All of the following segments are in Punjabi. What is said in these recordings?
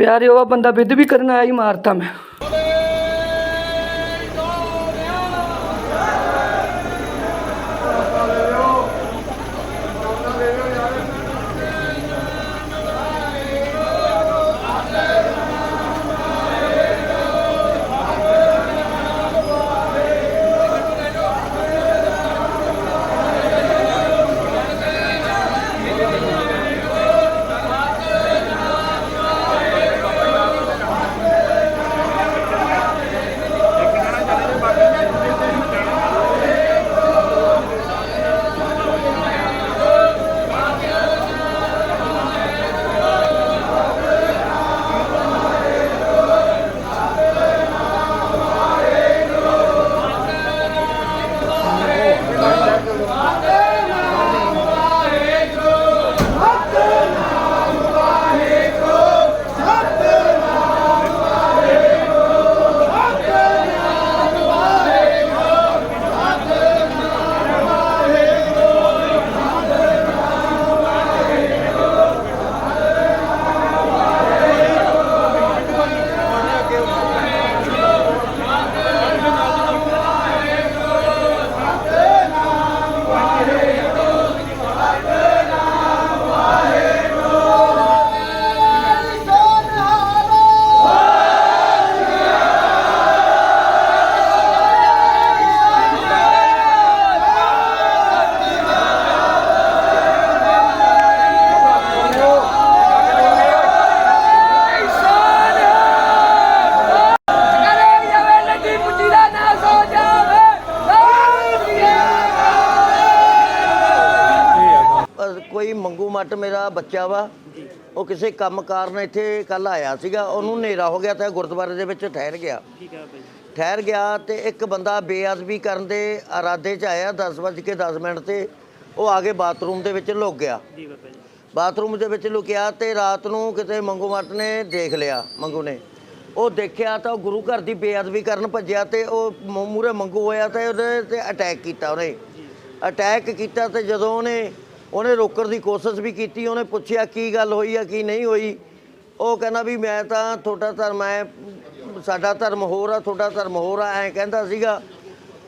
ਪਿਆਰੇ ਉਹ ਬੰਦਾ ਵਿਦ ਵੀ ਕਰਨ ਆਇਆ ਹੀ ਮਾਰਤਾ ਮੈਂ। ਬੱਚਾ ਵਾ ਉਹ ਕਿਸੇ ਕੰਮ ਕਾਰਨ ਇੱਥੇ ਕੱਲ ਆਇਆ ਸੀਗਾ ਉਹਨੂੰ ਹਨੇਰਾ ਹੋ ਗਿਆ ਤਾਂ ਗੁਰਦੁਆਰੇ ਦੇ ਵਿੱਚ ਠਹਿਰ ਗਿਆ। ਠੀਕ ਠਹਿਰ ਗਿਆ ਤੇ ਇੱਕ ਬੰਦਾ ਬੇਅਦਬੀ ਕਰਨ ਦੇ ਇਰਾਦੇ 'ਚ ਆਇਆ 10:10 ਮਿੰਟ ਤੇ ਉਹ ਆ ਕੇ ਬਾਥਰੂਮ ਦੇ ਵਿੱਚ ਲੁਕ ਗਿਆ। ਜੀ ਬਾਬਾ ਜੀ। ਬਾਥਰੂਮ ਦੇ ਵਿੱਚ ਲੁਕਿਆ ਤੇ ਰਾਤ ਨੂੰ ਕਿਤੇ ਮੰਗੂ ਮੱਟ ਨੇ ਦੇਖ ਲਿਆ ਮੰਗੂ ਨੇ। ਉਹ ਦੇਖਿਆ ਤਾਂ ਉਹ ਗੁਰੂ ਘਰ ਦੀ ਬੇਅਦਬੀ ਕਰਨ ਭੱਜਿਆ ਤੇ ਉਹ ਮੂਰੇ ਮੰਗੂ ਹੋਇਆ ਤੇ ਉਹਦੇ ਤੇ ਅਟੈਕ ਕੀਤਾ ਉਹਨੇ। ਅਟੈਕ ਕੀਤਾ ਤੇ ਜਦੋਂ ਉਹਨੇ ਉਹਨੇ ਰੋਕਣ ਦੀ ਕੋਸ਼ਿਸ਼ ਵੀ ਕੀਤੀ, ਉਹਨੇ ਪੁੱਛਿਆ ਕੀ ਗੱਲ ਹੋਈ ਆ, ਕੀ ਨਹੀਂ ਹੋਈ। ਉਹ ਕਹਿੰਦਾ ਵੀ ਮੈਂ ਤਾਂ ਤੁਹਾਡਾ ਧਰਮ ਹੈ ਸਾਡਾ ਧਰਮ ਹੋਰ ਆ, ਤੁਹਾਡਾ ਧਰਮ ਹੋਰ ਆ, ਐਂ ਕਹਿੰਦਾ ਸੀਗਾ।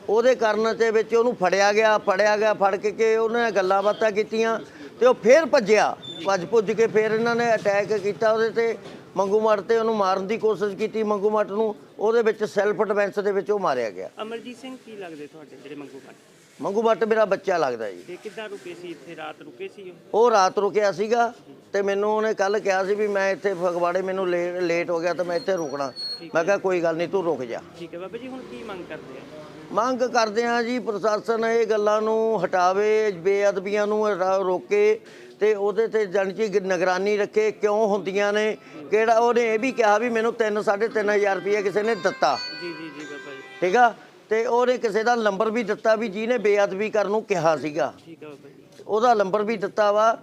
ਉਹਦੇ ਕਾਰਨ ਦੇ ਵਿੱਚ ਉਹਨੂੰ ਫੜਿਆ ਗਿਆ ਫੜਿਆ ਗਿਆ, ਫੜ ਕੇ ਕੇ ਉਹਨੇ ਗੱਲਾਂ ਬਾਤਾਂ ਕੀਤੀਆਂ ਤੇ ਉਹ ਫੇਰ ਭੱਜਿਆ। ਭੱਜ ਭੁੱਜ ਕੇ ਫੇਰ ਇਹਨਾਂ ਨੇ ਅਟੈਕ ਕੀਤਾ ਉਹਦੇ ਤੇ, ਮੰਗੂ ਮੱਟ ਤੇ ਉਹਨੂੰ ਮਾਰਨ ਦੀ ਕੋਸ਼ਿਸ਼ ਕੀਤੀ ਮੰਗੂ ਮੱਟ ਨੂੰ। ਉਹਦੇ ਵਿੱਚ ਸੈਲਫ ਡਿਫੈਂਸ ਦੇ ਵਿੱਚ ਉਹ ਮਾਰਿਆ ਗਿਆ। ਅਮਰਜੀਤ ਸਿੰਘ ਕੀ ਲੱਗਦੇ ਤੁਹਾਡੇ ਜਿਹੜੇ ਮੰਗੂ ਮੱਟ ਮੰਗੂ ਮੱਟ ਮੇਰਾ ਬੱਚਾ ਲੱਗਦਾ ਜੀ। ਤੇ ਕਿੱਦਾਂ ਰੁਕੇ ਸੀ ਇੱਥੇ? ਰਾਤ ਰੁਕੇ ਸੀ ਉਹ? ਉਹ ਰਾਤ ਰੁਕਿਆ ਸੀਗਾ ਤੇ ਮੈਨੂੰ ਉਹਨੇ ਕੱਲ ਕਿਹਾ ਸੀ ਵੀ ਮੈਂ ਇੱਥੇ ਫਗਵਾੜੇ ਮੈਨੂੰ ਲੇ- ਲੇਟ ਹੋ ਗਿਆ ਤਾਂ ਮੈਂ ਇੱਥੇ ਰੁਕਣਾ। ਮੈਂ ਕਿਹਾ ਕੋਈ ਗੱਲ ਨਹੀਂ ਤੂੰ ਰੁਕ ਜਾ। ਠੀਕ ਹੈ ਬਾਬਾ ਜੀ ਹੁਣ ਕੀ ਮੰਗ ਕਰਦੇ ਆ? ਮੰਗ ਕਰਦੇ ਹਾਂ ਜੀ ਪ੍ਰਸ਼ਾਸਨ ਇਹ ਗੱਲਾਂ ਨੂੰ ਹਟਾਵੇ ਬੇਅਦਬੀਆਂ ਨੂੰ ਰ- ਰੋਕੇ ਤੇ ਉਹਦੇ ਤੇ ਜਨਜੀ ਨਿਗਰਾਨੀ ਰੱਖੇ ਕਿਉਂ ਹੁੰਦੀਆਂ ਨੇ? ਕਿਹੜਾ ਉਹਨੇ ਇਹ ਵੀ ਕਿਹਾ ਵੀ ਮੈਨੂੰ 3 3500 ਰੁਪਏ ਕਿਸੇ ਨੇ ਦਿੱਤਾ। ਜੀ ਜੀ ਜੀ ਬਾਬਾ ਜੀ। ਠੀਕ ਆ? ਤੇ ਉਹਨੇ ਕਿਸੇ ਦਾ ਨੰਬਰ ਵੀ ਦਿੱਤਾ ਵੀ ਜਿਹਨੇ ਬੇਅਦਬੀ ਕਰਨ ਨੂੰ ਕਿਹਾ ਸੀਗਾ। ਠੀਕ ਹੈ ਬਾਬਾ ਜੀ। ਉਹਦਾ ਨੰਬਰ ਵੀ ਦਿੱਤਾ ਵਾ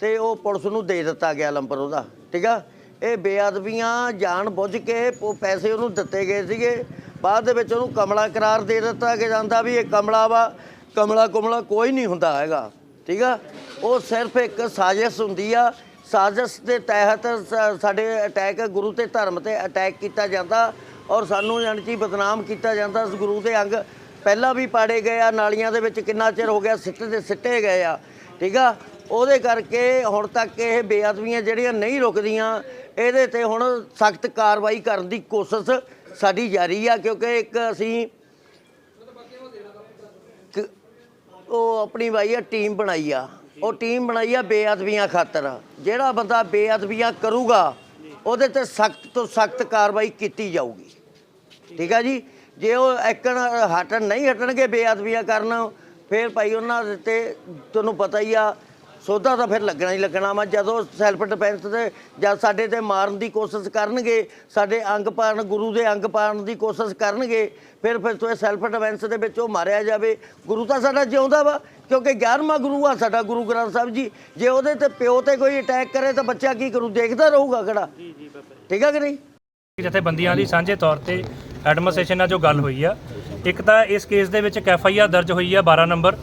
ਤੇ ਉਹ ਪੁਲਿਸ ਨੂੰ ਦੇ ਦਿੱਤਾ ਗਿਆ ਨੰਬਰ ਉਹਦਾ ਠੀਕ ਆ? ਇਹ ਬੇਅਦਬੀਆਂ ਜਾਣ ਬੁੱਝ ਕੇ ਉਹ ਪੈਸੇ ਉਹਨੂੰ ਦਿੱਤੇ ਗਏ ਸੀਗੇ। ਬਾਅਦ ਦੇ ਵਿੱਚ ਉਹਨੂੰ ਕਮਲਾ ਕਰਾਰ ਦੇ ਦਿੱਤਾ ਕਿ ਜਾਂਦਾ ਵੀ ਇਹ ਕਮਲਾ ਵਾ ਕਮਲਾ ਕੁਮਲਾ ਕੋਈ ਨਹੀਂ ਹੁੰਦਾ ਹੈਗਾ ਠੀਕ ਆ? ਉਹ ਸਿਰਫ ਇੱਕ ਸਾਜ਼ਿਸ਼ ਹੁੰਦੀ ਆ ਸਾਜ਼ਿਸ਼ ਦੇ ਤਹਿਤ ਸ- ਸਾਡੇ ਅਟੈਕ ਗੁਰੂ ਤੇ ਧਰਮ ਤੇ ਅਟੈਕ ਕੀਤਾ ਜਾਂਦਾ ਔਰ ਸਾਨੂੰ ਜਾਣੀ ਕਿ ਬਦਨਾਮ ਕੀਤਾ ਜਾਂਦਾ ਇਸ ਗੁਰੂ ਦੇ ਅੰਗ। ਪਹਿਲਾਂ ਵੀ ਪਾੜੇ ਗਏ ਆ, ਨਾਲੀਆਂ ਦੇ ਵਿੱਚ ਕਿੰਨਾ ਚਿਰ ਹੋ ਗਿਆ ਸਿੱਟੇ ਦੇ ਸਿੱਟੇ ਗਏ ਆ, ਠੀਕ ਆ? ਉਹਦੇ ਕਰਕੇ ਹੁਣ ਤੱਕ ਇਹ ਬੇਅਦਬੀਆਂ ਜਿਹੜੀਆਂ ਨਹੀਂ ਰੁਕਦੀਆਂ, ਇਹਦੇ ਤੇ ਹੁਣ ਸਖਤ ਕਾਰਵਾਈ ਕਰਨ ਦੀ ਕੋਸ਼ਿਸ਼ ਸਾਡੀ ਜਾਰੀ ਆ, ਕਿਉਂਕਿ ਇੱਕ ਅਸੀਂ ਉਹ ਆਪਣੀ ਬਾਈ ਆ, ਟੀਮ ਬਣਾਈ ਆ। ਉਹ ਟੀਮ ਬਣਾਈ ਆ ਬੇਅਦਬੀਆਂ ਖਾਤਰ। ਜਿਹੜਾ ਬੰਦਾ ਬੇਅਦਬੀਆਂ ਕਰੂਗਾ, ਉਹਦੇ ਤੇ ਸਖਤ ਤੋਂ ਸਖਤ ਕਾਰਵਾਈ ਕੀਤੀ ਜਾਊਗੀ। ਠੀਕ ਆ ਜੀ? ਜੇ ਉਹ ਐਕਣ ਹਟਣ ਨਹੀਂ ਹਟਣਗੇ ਬੇਅਦਬੀਆਂ ਕਰਨ ਫਿਰ ਭਾਈ ਉਹਨਾਂ ਦੇ ਤੇ ਤੁਹਾਨੂੰ ਪਤਾ ਹੀ ਆ ਸੋਧਾ ਤਾਂ ਫਿਰ ਲੱਗਣਾ ਹੀ ਲੱਗਣਾ ਵਾ। ਜਦੋਂ ਸੈਲਫ ਡਿਫੈਂਸ ਤੇ ਜਦ ਸਾਡੇ ਤੇ ਮਾਰਨ ਦੀ ਕੋਸ਼ਿਸ਼ ਕਰਨਗੇ ਸਾਡੇ ਅੰਗ ਪਾਣ ਗੁਰੂ ਦੇ ਅੰਗ ਪਾਣ ਦੀ ਕੋਸ਼ਿਸ਼ ਕਰਨਗੇ ਫਿਰ ਫਿਰ ਤੋਂ ਸੈਲਫ ਡਿਫੈਂਸ ਦੇ ਵਿੱਚ ਉਹ ਮਾਰਿਆ ਜਾਵੇ। ਗੁਰੂ ਤਾਂ ਸਾਡਾ ਜਿਉਂਦਾ ਵਾ ਕਿਉਂਕਿ 11ਵਾਂ ਗੁਰੂ ਆ ਸਾਡਾ ਗੁਰੂ ਗ੍ਰੰਥ ਸਾਹਿਬ ਜੀ। ਜੇ ਉਹਦੇ ਤੇ ਪਿਓ ਤੇ ਕੋਈ ਅਟੈਕ ਕਰੇ ਤਾਂ ਬੱਚਾ ਕੀ ਕਰੂ? ਦੇਖਦਾ ਰਹੂਗਾ ਕਿਹੜਾ। ਜੀ ਜੀ ਬਾਬਾ ਜੀ। ਠੀਕ ਆ ਕਿ ਨਹੀਂ? ਜਥੇਬੰਦੀਆਂ ਦੀ ਸਾਂਝੇ ਤੌਰ ਤੇ ਐਡਮਿਨਿਸਟ੍ਰੇਸ਼ਨ ਨਾਲ ਜੋ ਗੱਲ ਹੋਈ ਆ, ਇੱਕ ਤਾਂ ਇਸ ਕੇਸ ਦੇ ਵਿੱਚ ਇੱਕ ਐਫ ਆਈ ਆਰ ਦਰਜ ਹੋਈ ਆ 12 ਨੰਬਰ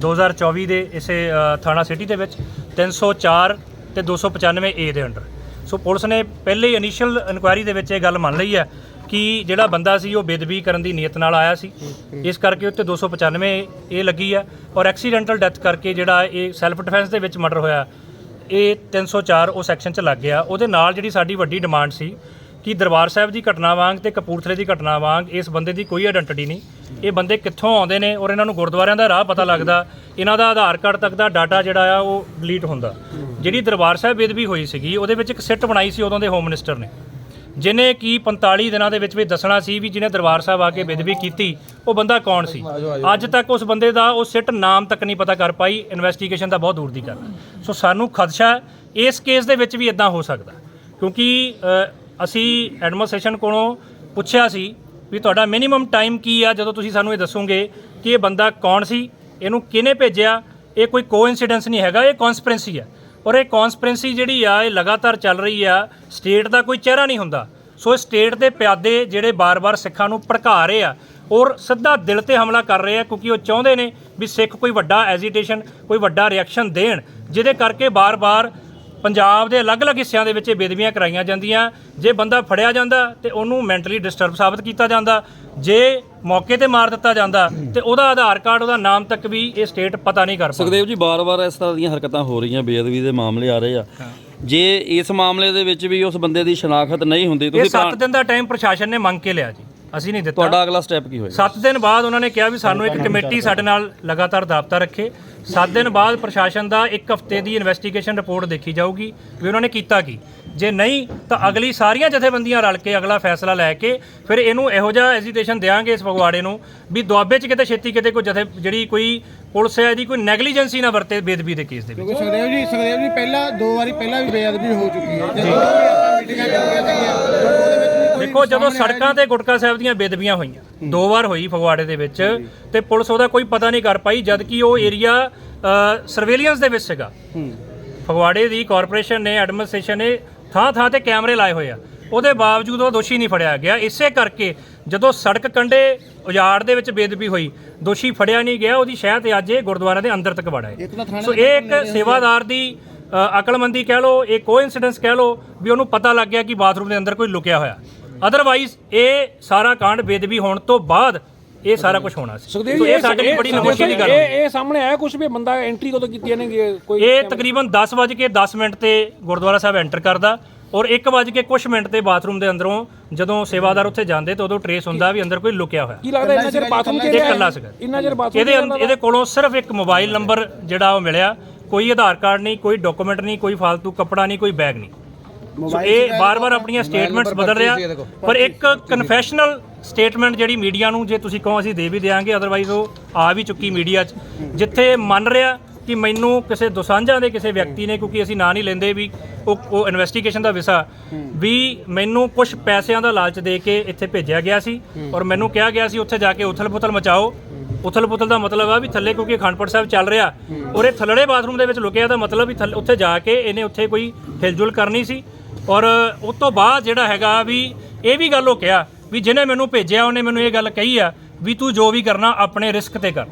2024 ਦੇ ਇਸੇ ਥਾਣਾ ਸਿਟੀ ਦੇ ਵਿੱਚ 304 ਤੇ 295 ਏ ਦੇ ਅੰਡਰ। ਸੋ ਪੁਲਿਸ ਨੇ ਪਹਿਲੇ ਇਨੀਸ਼ੀਅਲ ਇਨਕੁਆਇਰੀ ਦੇ ਵਿੱਚ ਇਹ ਗੱਲ ਮੰਨ ਲਈ ਹੈ ਕਿ ਜਿਹੜਾ ਬੰਦਾ ਸੀ ਉਹ ਬੇਦਬੀ ਕਰਨ ਦੀ ਨੀਅਤ ਨਾਲ ਆਇਆ ਸੀ। ਇਸ ਕਰਕੇ ਉੱਤੇ 295 ਇਹ ਲੱਗੀ ਆ ਔਰ ਐਕਸੀਡੈਂਟਲ ਡੈਥ ਕਰਕੇ ਜਿਹੜਾ ਇਹ ਸੈਲਫ ਡਿਫੈਂਸ ਦੇ ਵਿੱਚ ਮਰਡਰ ਹੋਇਆ, ਇਹ 304 ਉਹ ਸੈਕਸ਼ਨ ਚ ਲੱਗ ਗਿਆ। ਉਹਦੇ ਨਾਲ ਜਿਹੜੀ ਸਾਡੀ ਵੱਡੀ ਡਿਮਾਂਡ ਸੀ ਕਿ ਦਰਬਾਰ ਸਾਹਿਬ ਦੀ ਘਟਨਾ ਵਾਂਗ ਤੇ ਕਪੂਰਥਲੇ ਦੀ ਘਟਨਾ ਵਾਂਗ ਇਸ ਬੰਦੇ ਦੀ ਕੋਈ ਆਇਡੈਂਟੀਟੀ ਨਹੀਂ। ਇਹ ਬੰਦੇ ਕਿੱਥੋਂ ਆਉਂਦੇ ਨੇ ਔਰ ਇਹਨਾਂ ਨੂੰ ਗੁਰਦੁਆਰਿਆਂ ਦਾ ਰਾਹ ਪਤਾ ਲੱਗਦਾ। ਇਹਨਾਂ ਦਾ ਆਧਾਰ ਕਾਰਡ ਤੱਕ ਦਾ ਡਾਟਾ ਜਿਹੜਾ ਆ ਉਹ ਡਿਲੀਟ ਹੁੰਦਾ। ਜਿਹੜੀ ਦਰਬਾਰ ਸਾਹਿਬ ਬੇਦਬੀ ਹੋਈ ਸੀਗੀ, ਉਹਦੇ ਵਿੱਚ ਇੱਕ ਸਿੱਟ ਬਣਾਈ ਸੀ ਉਦੋਂ ਦੇ ਹੋਮ ਮਿਨਿਸਟਰ ਨੇ। ਜਿਨੇ ਕੀ 45 ਦਿਨਾਂ ਦੇ ਵਿੱਚ ਵੀ ਦੱਸਣਾ ਸੀ ਵੀ ਜਿਹਨੇ ਦਰਬਾਰ ਸਾਹਿਬ ਆ ਕੇ ਬੇਦਬੀ ਕੀਤੀ, ਉਹ ਬੰਦਾ ਕੌਣ ਸੀ? ਅੱਜ ਤੱਕ ਉਸ ਬੰਦੇ ਦਾ ਉਹ ਸਿੱਟ ਨਾਮ ਤੱਕ ਨਹੀਂ ਪਤਾ ਕਰ ਪਾਈ ਇਨਵੈਸਟੀਗੇਸ਼ਨ ਦਾ ਬਹੁਤ ਦੂਰ ਦੀ ਗੱਲ। ਸੋ ਸਾਨੂੰ ਖਦਸ਼ਾ ਇਸ ਕੇਸ ਦੇ ਵਿੱਚ ਵੀ ਇਦਾਂ ਹੋ ਸਕਦਾ। ਕਿਉਂਕਿ ਅਸੀਂ ਐਡਮਿਨਿਸਟ੍ਰੇਸ਼ਨ ਕੋਲੋਂ ਪੁੱਛਿਆ ਸੀ ਵੀ ਤੁਹਾਡਾ ਮਿਨੀਮਮ ਟਾਈਮ ਕੀ ਆ, ਜਦੋਂ ਤੁਸੀਂ ਸਾਨੂੰ ਇਹ ਦੱਸੋਗੇ ਕਿ ਇਹ ਬੰਦਾ ਕੌਣ ਸੀ, ਇਹਨੂੰ ਕਿਹਨੇ ਭੇਜਿਆ, ਇਹ ਕੋਈ ਕੋਇਨਸੀਡੈਂਸ ਨਹੀਂ ਹੈਗਾ, ਇਹ ਕਨਸਪੀਰੈਂਸੀ ਆ। ਔਰ ਇਹ ਕਨਸਪੀਰੈਂਸੀ ਜਿਹੜੀ ਆ, ਇਹ ਲਗਾਤਾਰ ਚੱਲ ਰਹੀ ਆ ਸਟੇਟ ਦਾ ਕੋਈ ਚਿਹਰਾ ਨਹੀਂ ਹੁੰਦਾ। ਸੋ ਸਟੇਟ ਦੇ ਪਿਆਦੇ ਜਿਹੜੇ ਬਾਰ-ਬਾਰ ਸਿੱਖਾਂ ਨੂੰ ਭੜਕਾ ਰਹੇ ਆ ਔਰ ਸਿੱਧਾ ਦਿਲ ਤੇ ਹਮਲਾ ਕਰ ਰਹੇ ਆ, ਕਿਉਂਕਿ ਉਹ ਚਾਹੁੰਦੇ ਨੇ ਵੀ ਸਿੱਖ ਕੋਈ ਵੱਡਾ ਐਜੀਟੇਸ਼ਨ ਕੋਈ ਵੱਡਾ ਰਿਐਕਸ਼ਨ ਦੇਣ, ਜਿਹਦੇ ਕਰਕੇ ਬਾਰ-ਬਾਰ ਪੰਜਾਬ ਦੇ ਅਲੱਗ-ਅਲੱਗ ਹਿੱਸਿਆਂ ਦੇ ਵਿੱਚ ਇਹ ਬੇਦਬੀਆਂ ਕਰਾਈਆਂ ਜਾਂਦੀਆਂ। ਜੇ ਬੰਦਾ ਫੜਿਆ ਜਾਂਦਾ ਤੇ ਉਹਨੂੰ ਮੈਂਟਲੀ ਡਿਸਟਰਬ ਸਾਬਤ ਕੀਤਾ ਜਾਂਦਾ। ਜੇ ਮੌਕੇ ਤੇ ਮਾਰ ਦਿੱਤਾ ਜਾਂਦਾ ਤੇ ਉਹਦਾ ਆਧਾਰ ਕਾਰਡ ਉਹਦਾ ਨਾਮ ਤੱਕ ਵੀ ਇਹ ਸਟੇਟ ਪਤਾ ਨਹੀਂ ਕਰ ਸਕਦੀ ਸੁਖਦੇਵ ਜੀ ਬਾਰ-ਬਾਰ ਇਸ ਤਰ੍ਹਾਂ ਦੀਆਂ ਹਰਕਤਾਂ ਹੋ ਰਹੀਆਂ ਬੇਅਦਬੀ ਦੇ ਮਾਮਲੇ ਆ ਰਹੇ ਆ। ਜੇ ਇਸ ਮਾਮਲੇ ਦੇ ਵਿੱਚ ਵੀ ਉਸ ਬੰਦੇ ਦੀ ਸ਼ਨਾਖਤ ਨਹੀਂ ਹੁੰਦੀ ਇਹ ਤੁਸੀਂ 7 ਦਿਨ ਦਾ ਟਾਈਮ ਪ੍ਰਸ਼ਾਸਨ ਨੇ ਮੰਗ ਕੇ ਲਿਆ ਜੀ। ਅਸੀਂ ਨਹੀਂ ਦਿੱਤਾ। ਤੁਹਾਡਾ ਅਗਲਾ ਸਟੈਪ ਕੀ ਹੋਏਗਾ? 7 ਦਿਨ ਬਾਅਦ ਉਹਨਾਂ ਨੇ ਕਿਹਾ ਵੀ ਸਾਨੂੰ ਇੱਕ ਕਮੇਟੀ ਸਾਡੇ ਨਾਲ ਲਗਾਤਾਰ ਦਾਬਤਾ ਰੱਖੇ। 7 ਦਿਨ ਬਾਅਦ ਪ੍ਰਸ਼ਾਸਨ ਦਾ ਇੱਕ ਹਫ਼ਤੇ ਦੀ ਇਨਵੈਸਟੀਗੇਸ਼ਨ ਰਿਪੋਰਟ ਦੇਖੀ ਜਾਊਗੀ ਵੀ ਉਹਨਾਂ ਨੇ ਕੀਤਾ ਕੀ। ਜੇ ਨਹੀਂ ਤਾਂ ਅਗਲੀ ਸਾਰੀਆਂ ਜਥੇਬੰਦੀਆਂ ਰਲ ਕੇ ਅਗਲਾ ਫੈਸਲਾ ਲੈ ਕੇ ਫਿਰ ਇਹਨੂੰ ਇਹੋ ਜਿਹਾ ਐਜੀਟੇਸ਼ਨ ਦੇਾਂਗੇ ਇਸ ਫਗਵਾੜੇ ਨੂੰ ਵੀ ਦੁਆਬੇ 'ਚ ਕਿਤੇ ਛੇਤੀ ਕਿਤੇ ਕੋਈ ਜਥੇ ਜਿਹੜੀ ਕੋਈ ਪੁਲਿਸ ਹੈ ਇਹਦੀ ਕੋਈ ਨੈਗਲੀਜੈਂਸੀ ਨਾ ਵਰਤੇ ਬੇਦਬੀ ਦੇ ਕੇਸ ਦੇ ਵਿੱਚ। ਕਿਉਂਕਿ ਸੁਖਦੇਵ ਜੀ ਸੁਖਦੇਵ ਜੀ ਪਹਿਲਾਂ ਦੋ ਵਾਰੀ ਪਹਿਲਾਂ ਵੀ ਬੇਅਦਬੀ ਹੋ ਚੁੱਕੀ ਹੈ। ਜਦੋਂ ਵੀ ਆਪਾਂ ਮੀਟਿੰਗਾਂ ਵੀ ਕੋਈ ਦੇਖੋ ਜਦੋਂ ਸੜਕਾਂ ਤੇ ਗੁਟਕਾ ਸਾਹਿਬ ਦੀਆਂ ਬੇਦਬੀਆਂ ਹੋਈਆਂ ਦੋ ਵਾਰ ਹੋਈ ਫਗਵਾੜੇ ਦੇ ਵਿੱਚ ਤੇ ਪੁਲਿਸ ਉਹਦਾ ਕੋਈ ਪਤਾ ਨਹੀਂ ਕਰ ਪਾਈ ਜਦ ਕਿ ਉਹ ਏਰੀਆ ਸਰਵੇਲੀਅੰਸ ਦੇ ਵਿੱਚ ਸੀਗਾ। ਫਗਵਾੜੇ ਦੀ ਕਾਰਪੋਰੇਸ਼ਨ ਨੇ ਐਡਮਿਨਿਸਟ੍ਰੇਸ਼ਨ ਨੇ ਥਾਂ ਥਾਂ ਤੇ ਕੈਮਰੇ ਲਾਏ ਹੋਏ ਆ। ਉਹਦੇ ਬਾਵਜੂਦ ਉਹ ਦੋਸ਼ੀ ਨਹੀਂ ਫੜਿਆ ਗਿਆ। ਇਸੇ ਕਰਕੇ ਜਦੋਂ ਸੜਕ ਕੰਢੇ ਉਜਾੜ ਦੇ ਵਿੱਚ ਬੇਦਬੀ ਹੋਈ ਦੋਸ਼ੀ ਫੜਿਆ ਨਹੀਂ ਗਿਆ ਉਹਦੀ ਸ਼ਹਿ ਤੇ ਅੱਜ ਇਹ ਗੁਰਦੁਆਰਾ ਦੇ ਅੰਦਰ ਤੱਕ ਵੜਾ ਹੈ ਸੋ ਇਹ ਇੱਕ ਸੇਵਾਦਾਰ ਦੀ ਅਕਲਮੰਦੀ ਕਹਿ ਲਓ ਇਹ ਕੋਇਨਸੀਡੈਂਸ ਕਹਿ ਲਓ ਵੀ ਉਹਨੂੰ ਪਤਾ ਲੱਗ ਗਿਆ ਕਿ ਬਾਥਰੂਮ ਦੇ ਅੰਦਰ ਕੋਈ ਲੁਕਿਆ ਹੋਇਆ। ਅਦਰਵਾਈਜ਼ ਇਹ ਸਾਰਾ ਕਾਂਡ ਬੇਦਬੀ ਹੋਣ ਤੋਂ ਬਾਅਦ ਇਹ ਸਾਰਾ ਕੁਝ ਹੋਣਾ ਸੀ। ਸੁਖਦੇਵ ਜੀ ਇਹ ਸਾਡੇ ਲਈ ਬੜੀ ਨਮੋਸ਼ੀ ਦੀ ਗੱਲ ਹੈ ਇਹ ਇਹ ਸਾਹਮਣੇ ਆਇਆ ਕੁਝ ਵੀ ਬੰਦਾ ਐਂਟਰੀ ਕਦੋਂ ਕੀਤੀ ਨੇ ਕੋਈ ਇਹ ਤਕਰੀਬਨ 10 ਵਜੇ ਕੇ 10 ਮਿੰਟ ਤੇ ਗੁਰਦੁਆਰਾ ਸਾਹਿਬ ਐਂਟਰ ਕਰਦਾ ਔਰ 1 ਵਜੇ ਕੇ ਕੁਝ ਮਿੰਟ ਤੇ ਬਾਥਰੂਮ ਦੇ ਅੰਦਰੋਂ ਜਦੋਂ ਸੇਵਾਦਾਰ ਉੱਥੇ ਜਾਂਦੇ ਤਾਂ ਉਦੋਂ ਟਰੇਸ ਹੁੰਦਾ ਵੀ ਅੰਦਰ ਕੋਈ ਲੁਕਿਆ ਹੋਇਆ। ਕੀ ਲੱਗਦਾ ਇੰਨਾ ਚਿਰ ਬਾਥਰੂਮ ਰਿਹਾ? ਇਕੱਲਾ ਸੀਗਾ। ਇੰਨਾ ਚਿਰ ਬਾਥਰੂਮ ਇਹਦੇ ਇਹਦੇ ਕੋਲੋਂ ਸਿਰਫ ਇੱਕ ਮੋਬਾਈਲ ਨੰਬਰ ਜਿਹੜਾ ਉਹ ਮਿਲਿਆ। ਕੋਈ ਆਧਾਰ ਕਾਰਡ ਨਹੀਂ ਕੋਈ ਡਾਕੂਮੈਂਟ ਨਹੀਂ ਕੋਈ ਫालतू ਕੱਪੜਾ ਨਹੀਂ ਕੋਈ ਬੈਗ ਨਹੀਂ। ਸੋ ਇਹ ਬਾਰ-ਬਾਰ ਆਪਣੀਆਂ ਸਟੇਟਮੈਂਟਸ ਬਦਲ ਰਿਹਾ। ਪਰ ਇੱਕ ਕਨਫੈਸ਼ਨਲ ਸਟੇਟਮੈਂਟ ਜਿਹੜੀ ਮੀਡੀਆ ਨੂੰ ਜੇ ਤੁਸੀਂ ਕਹੋ ਅਸੀਂ ਦੇ ਵੀ ਦੇਾਂਗੇ ਅਦਰਵਾਈਜ਼ ਉਹ ਆ ਵੀ ਚੁੱਕੀ ਮੀਡੀਆ 'ਚ। ਜਿੱਥੇ ਮੰਨ ਰਿਹਾ ਕਿ ਮੈਨੂੰ ਕਿਸੇ ਦੁਸਾਂਝਾਂ ਦੇ ਕਿਸੇ ਵਿਅਕਤੀ ਨੇ ਕਿਉਂਕਿ ਅਸੀਂ ਨਾਂ ਨਹੀਂ ਲੈਂਦੇ ਵੀ ਉਹ ਉਹ ਇਨਵੈਸਟੀਗੇਸ਼ਨ ਦਾ ਵਿਸਾ ਵੀ ਮੈਨੂੰ ਕੁਝ ਪੈਸਿਆਂ ਦਾ ਲਾਲਚ ਦੇ ਕੇ ਇੱਥੇ ਭੇਜਿਆ ਗਿਆ ਸੀ ਔਰ ਮੈਨੂੰ ਕਿਹਾ ਗਿਆ ਸੀ ਉੱਥੇ ਜਾ ਕੇ ਉਥਲ-ਪੁਥਲ ਮਚਾਓ। ਉਥਲ-ਪੁਥਲ ਦਾ ਮਤਲਬ ਆ ਵੀ ਥੱਲੇ ਕਿਉਂਕਿ ਅਖੰਡਪੁਰ ਸਾਹਿਬ ਚੱਲ ਰਿਹਾ। ਔਰ ਇਹ ਥੱਲੜੇ ਬਾਥਰੂਮ ਦੇ ਵਿੱਚ ਲੁਕਿਆ ਦਾ ਮਤਲਬ ਵੀ ਉੱਥੇ ਜਾ ਕੇ ਇਹਨੇ ਉੱਥੇ ਕੋਈ ਹਿਲਜੁਲ ਕਰਨੀ ਸੀ। ਔਰ ਉਸ ਤੋਂ ਬਾਅਦ ਜਿਹੜਾ ਹੈਗਾ ਵੀ ਇਹ ਵੀ ਗੱਲ ਉਹ ਕਿਹਾ ਵੀ ਜਿਹਨੇ ਮੈਨੂੰ ਭੇਜਿਆ, ਉਹਨੇ ਮੈਨੂੰ ਇਹ ਗੱਲ ਕਹੀ ਆ ਵੀ ਤੂੰ ਜੋ ਵੀ ਕਰਨਾ ਆਪਣੇ ਰਿਸਕ ਤੇ ਕਰ।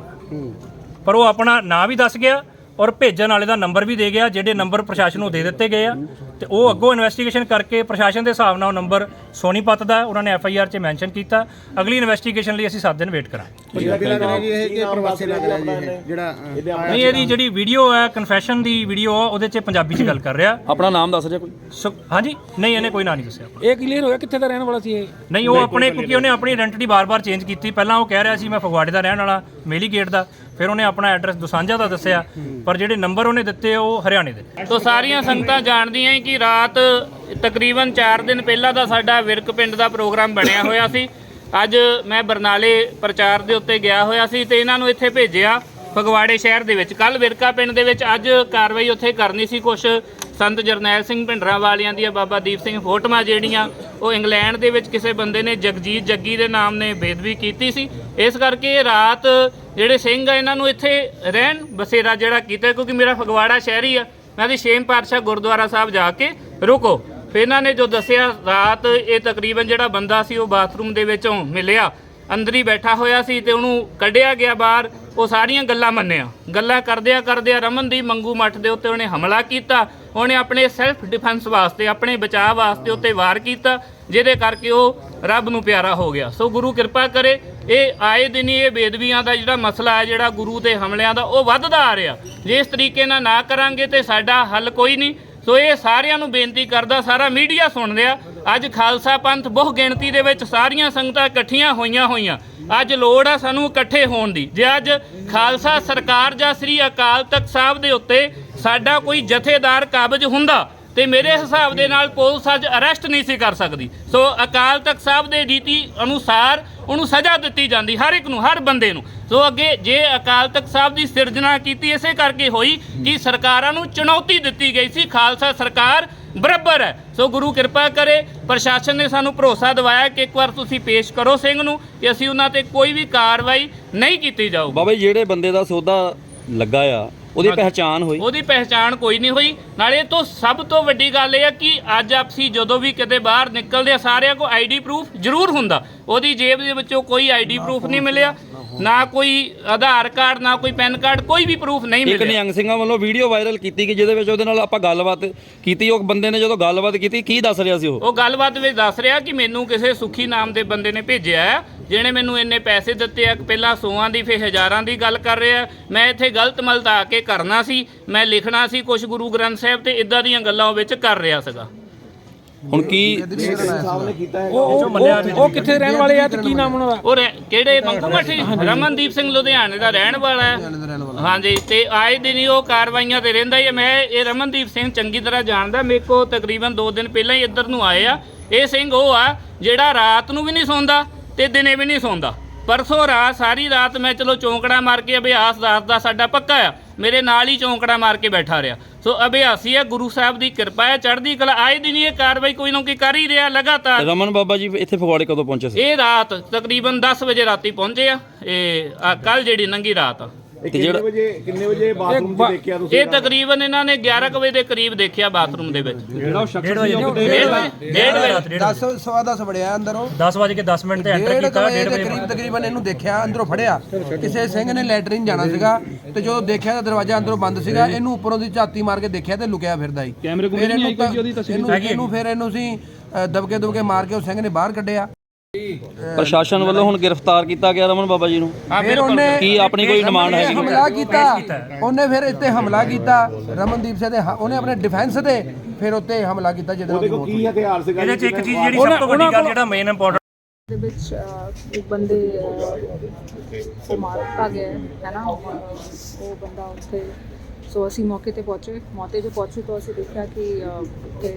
ਪਰ ਉਹ ਆਪਣਾ ਨਾਂ ਵੀ ਦੱਸ ਗਿਆ ਔਰ ਭੇਜਣ ਵਾਲੇ ਦਾ ਨੰਬਰ ਵੀ ਦੇ ਗਿਆ, ਜਿਹੜੇ ਨੰਬਰ ਪ੍ਰਸ਼ਾਸਨ ਨੂੰ ਦੇ ਦਿੱਤੇ ਗਏ ਆ। ਤੇ ਉਹ ਅੱਗੋਂ ਇਨਵੈਸਟੀਗੇਸ਼ਨ ਕਰਕੇ ਪ੍ਰਸ਼ਾਸਨ ਦੇ ਹਿਸਾਬ ਨਾਲ ਉਹ ਨੰਬਰ ਸੋਨੀਪਤ ਦਾ ਉਹਨਾਂ ਨੇ ਐਫ ਆਈ ਆਰ 'ਚ ਮੈਂਸ਼ਨ ਕੀਤਾ। ਅਗਲੀ ਇਨਵੈਸਟੀਗੇਸ਼ਨ ਲਈ ਅਸੀਂ 7 ਦਿਨ ਵੇਟ ਕਰਾਂਗੇ। ਪੰਜਾਬੀ ਲੱਗ ਰਿਹਾ ਜੀ ਇਹ ਕਿ ਪ੍ਰਵਾਸੀ ਲੱਗ ਰਿਹਾ ਜੀ ਇਹ? ਜਿਹੜਾ ਅ, ਨਹੀਂ ਇਹਦੀ ਜਿਹੜੀ ਵੀਡੀਓ ਹੈ ਕਨਫੈਸ਼ਨ ਦੀ ਵੀਡੀਓ ਆ ਉਹਦੇ 'ਚ ਪੰਜਾਬੀ 'ਚ ਗੱਲ ਕਰ ਰਿਹਾ। ਆਪਣਾ ਨਾਮ ਦੱਸ ਰਿਹਾ ਕੋਈ? ਸੋ ਹਾਂਜੀ? ਨਹੀਂ ਇਹਨੇ ਕੋਈ ਨਾਂ ਨਹੀਂ ਦੱਸਿਆ ਇਹ ਕਲੀਅਰ ਹੋਇਆ? ਕਿੱਥੇ ਦਾ ਰਹਿਣ ਵਾਲਾ ਸੀ ਇਹ? ਨਹੀਂ ਉਹ ਆਪਣੇ ਕਿਉਂਕਿ ਉਹਨੇ ਆਪਣੀ ਆਇਡੈਂਟੀ ਬਾਰ-ਬਾਰ ਚੇਂਜ ਕੀਤੀ। ਪਹਿਲਾਂ ਉਹ ਕਹਿ ਰਿਹਾ ਸੀ ਮੈਂ ਫਗਵਾੜੇ ਦਾ ਰਹਿਣ ਵਾਲਾ ਮੇਲੀ ਗੇਟ ਦਾ। ਫਿਰ ਉਹਨੇ ਆਪਣਾ ਐਡਰੈਸ ਦੁਸਾਂਝਾ ਦਾ ਦੱਸਿਆ ਪਰ ਜਿਹੜੇ ਨੰਬਰ ਉਹਨੇ ਦਿੱਤੇ ਉਹ ਹਰਿਆਣੇ ਦੇ। ਨੇ। ਤੋ ਸਾਰੀਆਂ ਸੰਗਤਾਂ ਜਾਣਦੀਆਂ ਹੀ ਕਿ ਰਾਤ ਤਕਰੀਬਨ 4 ਦਿਨ ਪਹਿਲਾਂ ਦਾ ਸਾਡਾ ਵਿਰਕ ਪਿੰਡ ਦਾ ਪ੍ਰੋਗਰਾਮ ਬਣਿਆ ਹੋਇਆ ਸੀ। ਅੱਜ ਮੈਂ ਬਰਨਾਲੇ ਪ੍ਰਚਾਰ ਦੇ ਉੱਤੇ ਗਿਆ ਹੋਇਆ ਸੀ ਤੇ ਇਹਨਾਂ ਨੂੰ ਇੱਥੇ ਭੇਜਿਆ ਫਗਵਾੜੇ ਸ਼ਹਿਰ ਦੇ ਵਿੱਚ। ਕੱਲ ਵਿਰਕਾ ਪਿੰਡ ਦੇ ਵਿੱਚ ਅੱਜ ਕਾਰਵਾਈ ਉੱਥੇ ਕਰਨੀ ਸੀ ਕੁਝ ਸੰਤ ਜਰਨੈਲ ਸਿੰਘ ਭਿੰਡਰਾਂ ਵਾਲਿਆਂ ਦੀਆਂ, ਬਾਬਾ ਦੀਪ ਸਿੰਘ ਫੋਟੋਆਂ ਜਿਹੜੀਆਂ, ਉਹ ਇੰਗਲੈਂਡ ਦੇ ਵਿੱਚ ਕਿਸੇ ਬੰਦੇ ਨੇ ਜਗਜੀਤ ਜੱਗੀ ਦੇ ਨਾਮ ਨੇ ਬੇਦਬੀ ਕੀਤੀ ਸੀ। ਇਸ ਕਰਕੇ ਰਾਤ ਜਿਹੜੇ ਸਿੰਘ ਆ, ਇਹਨਾਂ ਨੂੰ ਇੱਥੇ ਰਹਿਣ ਬਸੇਰਾ ਜਿਹੜਾ ਕੀਤਾ, ਕਿਉਂਕਿ ਮੇਰਾ ਫਗਵਾੜਾ ਸ਼ਹਿਰ ਹੀ ਆ। ਮੈਂ ਦੀ ਛੇਮ ਪਾਤਸ਼ਾਹ ਗੁਰਦੁਆਰਾ ਸਾਹਿਬ ਜਾ ਕੇ ਰੁਕੋ। ਫਿਰ ਇਹਨਾਂ ਨੇ ਜੋ ਦੱਸਿਆ, ਰਾਤ ਇਹ ਤਕਰੀਬਨ ਜਿਹੜਾ ਬੰਦਾ ਸੀ, ਉਹ ਬਾਥਰੂਮ ਦੇ ਵਿੱਚੋਂ ਮਿਲਿਆ। ਅੰਦਰ ਹੀ ਬੈਠਾ ਹੋਇਆ ਸੀ ਤੇ ਉਹਨੂੰ ਕੱਢਿਆ ਗਿਆ ਬਾਹਰ। ਉਹ ਸਾਰੀਆਂ ਗੱਲਾਂ ਮੰਨਿਆ। ਗੱਲਾਂ ਕਰਦਿਆਂ ਕਰਦਿਆਂ ਰਮਨਦੀਪ ਮੰਗੂ ਮੱਠ ਦੇ ਉੱਤੇ ਉਹਨੇ ਹਮਲਾ ਕੀਤਾ। ਉਹਨੇ ਆਪਣੇ ਸੈਲਫ ਡਿਫੈਂਸ ਵਾਸਤੇ, ਆਪਣੇ ਬਚਾਅ ਵਾਸਤੇ ਉੱਤੇ ਵਾਰ ਕੀਤਾ, ਜਿਹਦੇ ਕਰਕੇ ਉਹ ਰੱਬ ਨੂੰ ਪਿਆਰਾ ਹੋ ਗਿਆ। ਸੋ ਗੁਰੂ ਕਿਰਪਾ ਕਰੇ, ਇਹ ਆਏ ਦਿਨ ਹੀ ਇਹ ਬੇਦਬੀਆਂ ਦਾ ਜਿਹੜਾ ਮਸਲਾ ਹੈ, ਜਿਹੜਾ ਗੁਰੂ ਤੇ ਹਮਲਿਆਂ ਦਾ, ਉਹ ਵੱਧਦਾ ਆ ਰਿਹਾ। ਜੇ ਇਸ ਤਰੀਕੇ ਨਾਲ ਨਾ ਕਰਾਂਗੇ ਤੇ ਸਾਡਾ ਹੱਲ ਕੋਈ ਨਹੀਂ। ਸੋ ਇਹ ਸਾਰਿਆਂ ਨੂੰ ਬੇਨਤੀ ਕਰਦਾ, ਸਾਰਾ ਮੀਡੀਆ ਸੁਣ ਰਿਹਾ ਅੱਜ ਖਾਲਸਾ ਪੰਥ ਬਹੁ ਗਿਣਤੀ ਦੇ ਵਿੱਚ ਸਾਰੀਆਂ ਸੰਗਤਾਂ ਇਕੱਠੀਆਂ ਹੋਈਆਂ ਹੋਈਆਂ। ਅੱਜ ਲੋੜ ਆ ਸਾਨੂੰ ਇਕੱਠੇ ਹੋਣ ਦੀ। ਜੇ ਅੱਜ ਖਾਲਸਾ ਸਰਕਾਰ ਜਾਂ ਸ੍ਰੀ ਅਕਾਲ ਤਖਤ ਸਾਹਿਬ ਦੇ ਉੱਤੇ ਸਾਡਾ ਕੋਈ ਜਥੇਦਾਰ ਕਾਬਜ ਹੁੰਦਾ ਤੇ ਮੇਰੇ ਹਿਸਾਬ ਦੇ ਨਾਲ ਪੁਲਿਸ ਅੱਜ ਅਰੈਸਟ ਨਹੀਂ ਸੀ ਕਰ ਸਕਦੀ। ਸੋ ਅਕਾਲ ਤਖਤ ਸਾਹਿਬ ਦੇ ਰੀਤੀ ਅਨੁਸਾਰ ਉਹਨੂੰ ਸਜ਼ਾ ਦਿੱਤੀ ਜਾਂਦੀ ਹਰ ਇੱਕ ਨੂੰ, ਹਰ ਬੰਦੇ ਨੂੰ। ਸੋ ਅੱਗੇ ਜੇ ਅਕਾਲ ਤਖਤ ਸਾਹਿਬ ਦੀ ਸਿਰਜਣਾ ਕੀਤੀ, ਇਸੇ ਕਰਕੇ ਹੋਈ ਕਿ ਸਰਕਾਰਾਂ ਨੂੰ ਚੁਣੌਤੀ ਦਿੱਤੀ ਗਈ ਸੀ। ਖਾਲਸਾ ਸਰਕਾਰ ਬਰਾਬਰ ਹੈ। ਸੋ ਗੁਰੂ ਕਿਰਪਾ ਕਰੇ, ਪ੍ਰਸ਼ਾਸਨ ਨੇ ਸਾਨੂੰ ਭਰੋਸਾ ਦਿਵਾਇਆ ਕਿ ਇੱਕ ਵਾਰ ਤੁਸੀਂ ਪੇਸ਼ ਕਰੋ ਸਿੰਘ ਨੂੰ ਕਿ ਅਸੀਂ ਉਹਨਾਂ ਤੇ ਕੋਈ ਵੀ ਕਾਰਵਾਈ ਨਹੀਂ ਕੀਤੀ ਜਾਊ ਬਾਬਾ ਜੀ, ਜਿਹੜੇ ਬੰਦੇ ਦਾ ਸੌਦਾ ਲੱਗਾ ਆ ਉਹਦੀ ਪਹਿਚਾਣ ਹੋਈ। ਉਹਦੀ ਪਹਿਚਾਣ ਕੋਈ ਨਹੀਂ ਹੋਈ। ਨਾਲੇ ਤੋਂ ਸਭ ਤੋਂ ਵੱਡੀ ਗੱਲ ਇਹ ਹੈ ਕਿ ਅੱਜ ਆਪਸੀ ਜਦੋਂ ਵੀ ਕਿਤੇ ਬਾਹਰ ਨਿਕਲਦੇ ਆ ਸਾਰਿਆਂ ਕੋ ਆਈਡੀ ਪ੍ਰੂਫ ਜ਼ਰੂਰ ਹੁੰਦਾ। ਉਹਦੀ ਜੇਬ ਦੇ ਵਿੱਚੋਂ ਕੋਈ ਆਈਡੀ ਪ੍ਰੂਫ ਨਹੀਂ ਮਿਲਿਆ। ਨਾ ਕੋਈ ਆਧਾਰ ਕਾਰਡ ਨਾ ਕੋਈ ਪੈਨ ਕਾਰਡ ਕੋਈ ਵੀ ਪ੍ਰੂਫ ਨਹੀਂ ਇੱਕ ਮਿਲਿਆ। ਨਿਹੰਗ ਸਿੰਘਾਂ ਵੱਲੋਂ ਵੀਡੀਓ ਵਾਇਰਲ ਕੀਤੀ ਕਿ ਜਿਹਦੇ ਵਿੱਚ ਉਹਦੇ ਨਾਲ ਆਪਾਂ ਗੱਲਬਾਤ ਕੀਤੀ। ਉਹ ਬੰਦੇ ਨੇ ਜਦੋਂ ਗੱਲਬਾਤ ਕੀਤੀ ਕੀ ਦੱਸ ਰਿਹਾ ਸੀ ਉਹ? ਉਹ ਗੱਲਬਾਤ ਵਿੱਚ ਦੱਸ ਰਿਹਾ ਕਿ ਮੈਨੂੰ ਕਿਸੇ ਸੁਖੀ ਨਾਮ ਦੇ ਬੰਦੇ ਨੇ ਭੇਜਿਆ ਹੈ ਜਿਹਨੇ ਮੈਨੂੰ ਇੰਨੇ ਪੈਸੇ ਦਿੱਤੇ ਆ ਪਹਿਲਾਂ ਸੌਆਂ ਦੀ ਫਿਰ ਹਜ਼ਾਰਾਂ ਦੀ ਗੱਲ ਕਰ ਰਿਹਾ ਮੈਂ ਇੱਥੇ ਗਲਤ ਮਲਤ ਆ ਕੇ ਕਰਨਾ ਸੀ ਮੈਂ ਲਿਖਣਾ ਸੀ ਕੁਝ ਗੁਰੂ ਗ੍ਰੰਥ ਸਾਹਿਬ ਤੇ ਇਦਾਂ ਦੀਆਂ ਗੱਲਾਂ ਉਹ ਵਿੱਚ ਕਰ ਰਿਹਾ ਸੀਗਾ। ਹੁਣ ਕੀ ਉਹ ਕਿੱਥੇ ਰਹਿਣ ਵਾਲੇ ਆ ਤੇ ਕੀ ਨਾਮ ਉਹਨਾਂ ਦਾ? ਉਹ ਰਹਿ- ਕਿਹੜੇ ਮੰਗੂ ਮੱਠੀ? ਰਮਨਦੀਪ ਸਿੰਘ ਲੁਧਿਆਣੇ ਦਾ ਰਹਿਣ ਵਾਲਾ ਹੈ। ਹਾਂਜੀ ਤੇ ਆਏ ਦਿਨ ਹੀ ਉਹ ਕਾਰਵਾਈਆਂ ਤੇ ਰਹਿੰਦਾ ਹੀ ਹੈ। ਮੈਂ ਇਹ ਰਮਨਦੀਪ ਸਿੰਘ ਚੰਗੀ ਤਰ੍ਹਾਂ ਜਾਣਦਾ। ਮੇਰੇ ਕੋ ਤਕਰੀਬਨ 2 ਦਿਨ ਪਹਿਲਾਂ ਹੀ ਇੱਧਰ ਨੂੰ ਆਏ ਆ। ਇਹ ਸਿੰਘ ਉਹ ਆ ਜਿਹੜਾ ਰਾਤ ਨੂੰ ਵੀ ਨਹੀਂ ਸੌਂਦਾ ਤੇ ਦਿਨੇ ਵੀ ਨਹੀਂ ਸੌਂਦਾ। ਪਰਸੋਂ ਰਾਤ ਸਾਰੀ ਰਾਤ ਮੈਂ ਚਲੋ ਚੌਂਕੜਾ ਮਾਰ ਕੇ ਅਭਿਆਸ ਦੱਸਦਾ ਸਾਡਾ ਪੱਕਾ ਆ। ਮੇਰੇ ਨਾਲ ਹੀ ਚੌਂਕੜਾ ਮਾਰ ਕੇ ਬੈਠਾ ਰਿਹਾ। ਸੋ ਅਭਿਆਸੀ ਹੈ ਗੁਰੂ ਸਾਹਿਬ ਦੀ ਕਿਰਪਾ ਹੈ ਚੜ੍ਹਦੀ ਕਲਾ ਆਏ ਦਿਨ ਇਹ ਕਾਰਵਾਈ ਕੋਈ ਨਾ ਕੋਈ ਕਰ ਹੀ ਰਿਹਾ ਲਗਾਤਾਰ। ਰਮਨ ਬਾਬਾ ਜੀ ਇੱਥੇ ਫਗਵਾੜੇ ਕਦੋਂ ਪਹੁੰਚੇ ਸੀ? ਇਹ ਰਾਤ ਤਕਰੀਬਨ 10 ਵਜੇ ਰਾਤੀ ਪਹੁੰਚੇ ਆ। ਇਹ ਕੱਲ ਜਿਹੜੀ ਲੰਗੀ ਰਾਤ ਆ। ਤੇ ਜਿਹੜਾ ਇਹ ਤਕਰੀਬਨ ਇਹਨਾਂ ਨੇ 11 ਕੁ ਵਜੇ ਦੇ ਕਰੀਬ ਦੇਖਿਆ ਬਾਥਰੂਮ ਦੇ ਵਿੱਚ। ਡੇਢ ਵਜੇ ਡੇਢ ਵਜੇ ਡੇਢ ਵਜੇ। 10 ਸਵਾ 10 ਵੜਿਆ ਅੰਦਰੋਂ। 10 ਵਜੇ ਕੇ 10 ਮਿੰਟ ਤੇ ਐਂਟਰ ਕੀਤਾ ਵਜੇ ਡੇਢ ਦੇ ਵਜੇ ਕਰੀਬ ਤਕਰੀਬਨ ਇਹਨੂੰ ਦੇਖਿਆ ਅੰਦਰੋਂ ਫੜਿਆ। ਕਿਸੇ ਸਿੰਘ ਨੇ ਲੈਟਰਿਨ ਜਾਣਾ ਸੀਗਾ ਤੇ ਜਦੋਂ ਦੇਖਿਆ ਤਾਂ ਦਰਵਾਜ਼ਾ ਅੰਦਰੋਂ ਬੰਦ ਸੀਗਾ ਇਹਨੂੰ ਉੱਪਰੋਂ ਦੀ ਝਾਤੀ ਮਾਰ ਕੇ ਦੇਖਿਆ ਤੇ ਲੁਕਿਆ ਫਿਰਦਾ ਸੀ। ਕੈਮਰੇ ਕੋਲ ਨਹੀਂ ਆਈ ਕੋਈ ਉਹਦੀ ਤਸਵੀਰ ਇਹਨੂੰ ਫਿਰ ਇਹਨੂੰ ਸੀ ਦਬਕੇ ਦਬਕੇ ਮਾਰ ਕੇ ਉਹ ਸਿੰਘ ਨੇ ਬਾਹਰ ਕੱਢਿਆ। ਪ੍ਰਸ਼ਾਸਨ ਵੱਲੋਂ ਹੁਣ ਗ੍ਰਿਫਤਾਰ ਕੀਤਾ ਗਿਆ ਰਮਨ ਬਾਬਾ ਜੀ ਨੂੰ। ਹਾਂ ਫਿਰ ਉਹਨੇ ਕੀ ਆਪਣੀ ਕੋਈ ਡਿਮਾਂਡ ਹੈਗੀ? ਹਮਲਾ ਕੀਤਾ। ਉਹਨੇ ਫਿਰ ਇੱਥੇ ਹਮਲਾ ਕੀਤਾ। ਰਮਨਦੀਪ ਸਿੰਘ ਦੇ ਹ- ਉਹਨੇ ਆਪਣੇ ਡਿਫੈਂਸ ਤੇ ਫਿਰ ਉੱਤੇ ਹਮਲਾ ਕੀਤਾ ਜਿਹਦੇ ਨਾਲ ਉਹਦੀ ਮੌਤ ਹੋਈ। ਇਹਦੇ ਚ ਇੱਕ ਚੀਜ਼ ਜਿਹੜੀ ਸਭ ਤੋਂ ਵੱਡੀ ਗੱਲ ਜਿਹੜਾ ਮੇਨ ਇੰਪੋਰਟੈਂਟ ਦੇ ਵਿੱਚ ਅਹ, ਇੱਕ ਬੰਦੇ ਅਹ, को ਮਾਰ ਦਿੱਤਾ ਗਿਆ ਹੈ ਹੈ ਨਾ? ਉਹ ਬੰਦਾ ਉੱਥੇ ਸੋ ਅਸੀਂ ਮੌਕੇ ਤੇ ਪਹੁੰਚੇ। ਮੌਕੇ ਤੇ ਪਹੁੰਚੇ ਤਾਂ ਅਸੀਂ ਦੇਖਿਆ ਕਿ ਅਹ, ਉੱਥੇ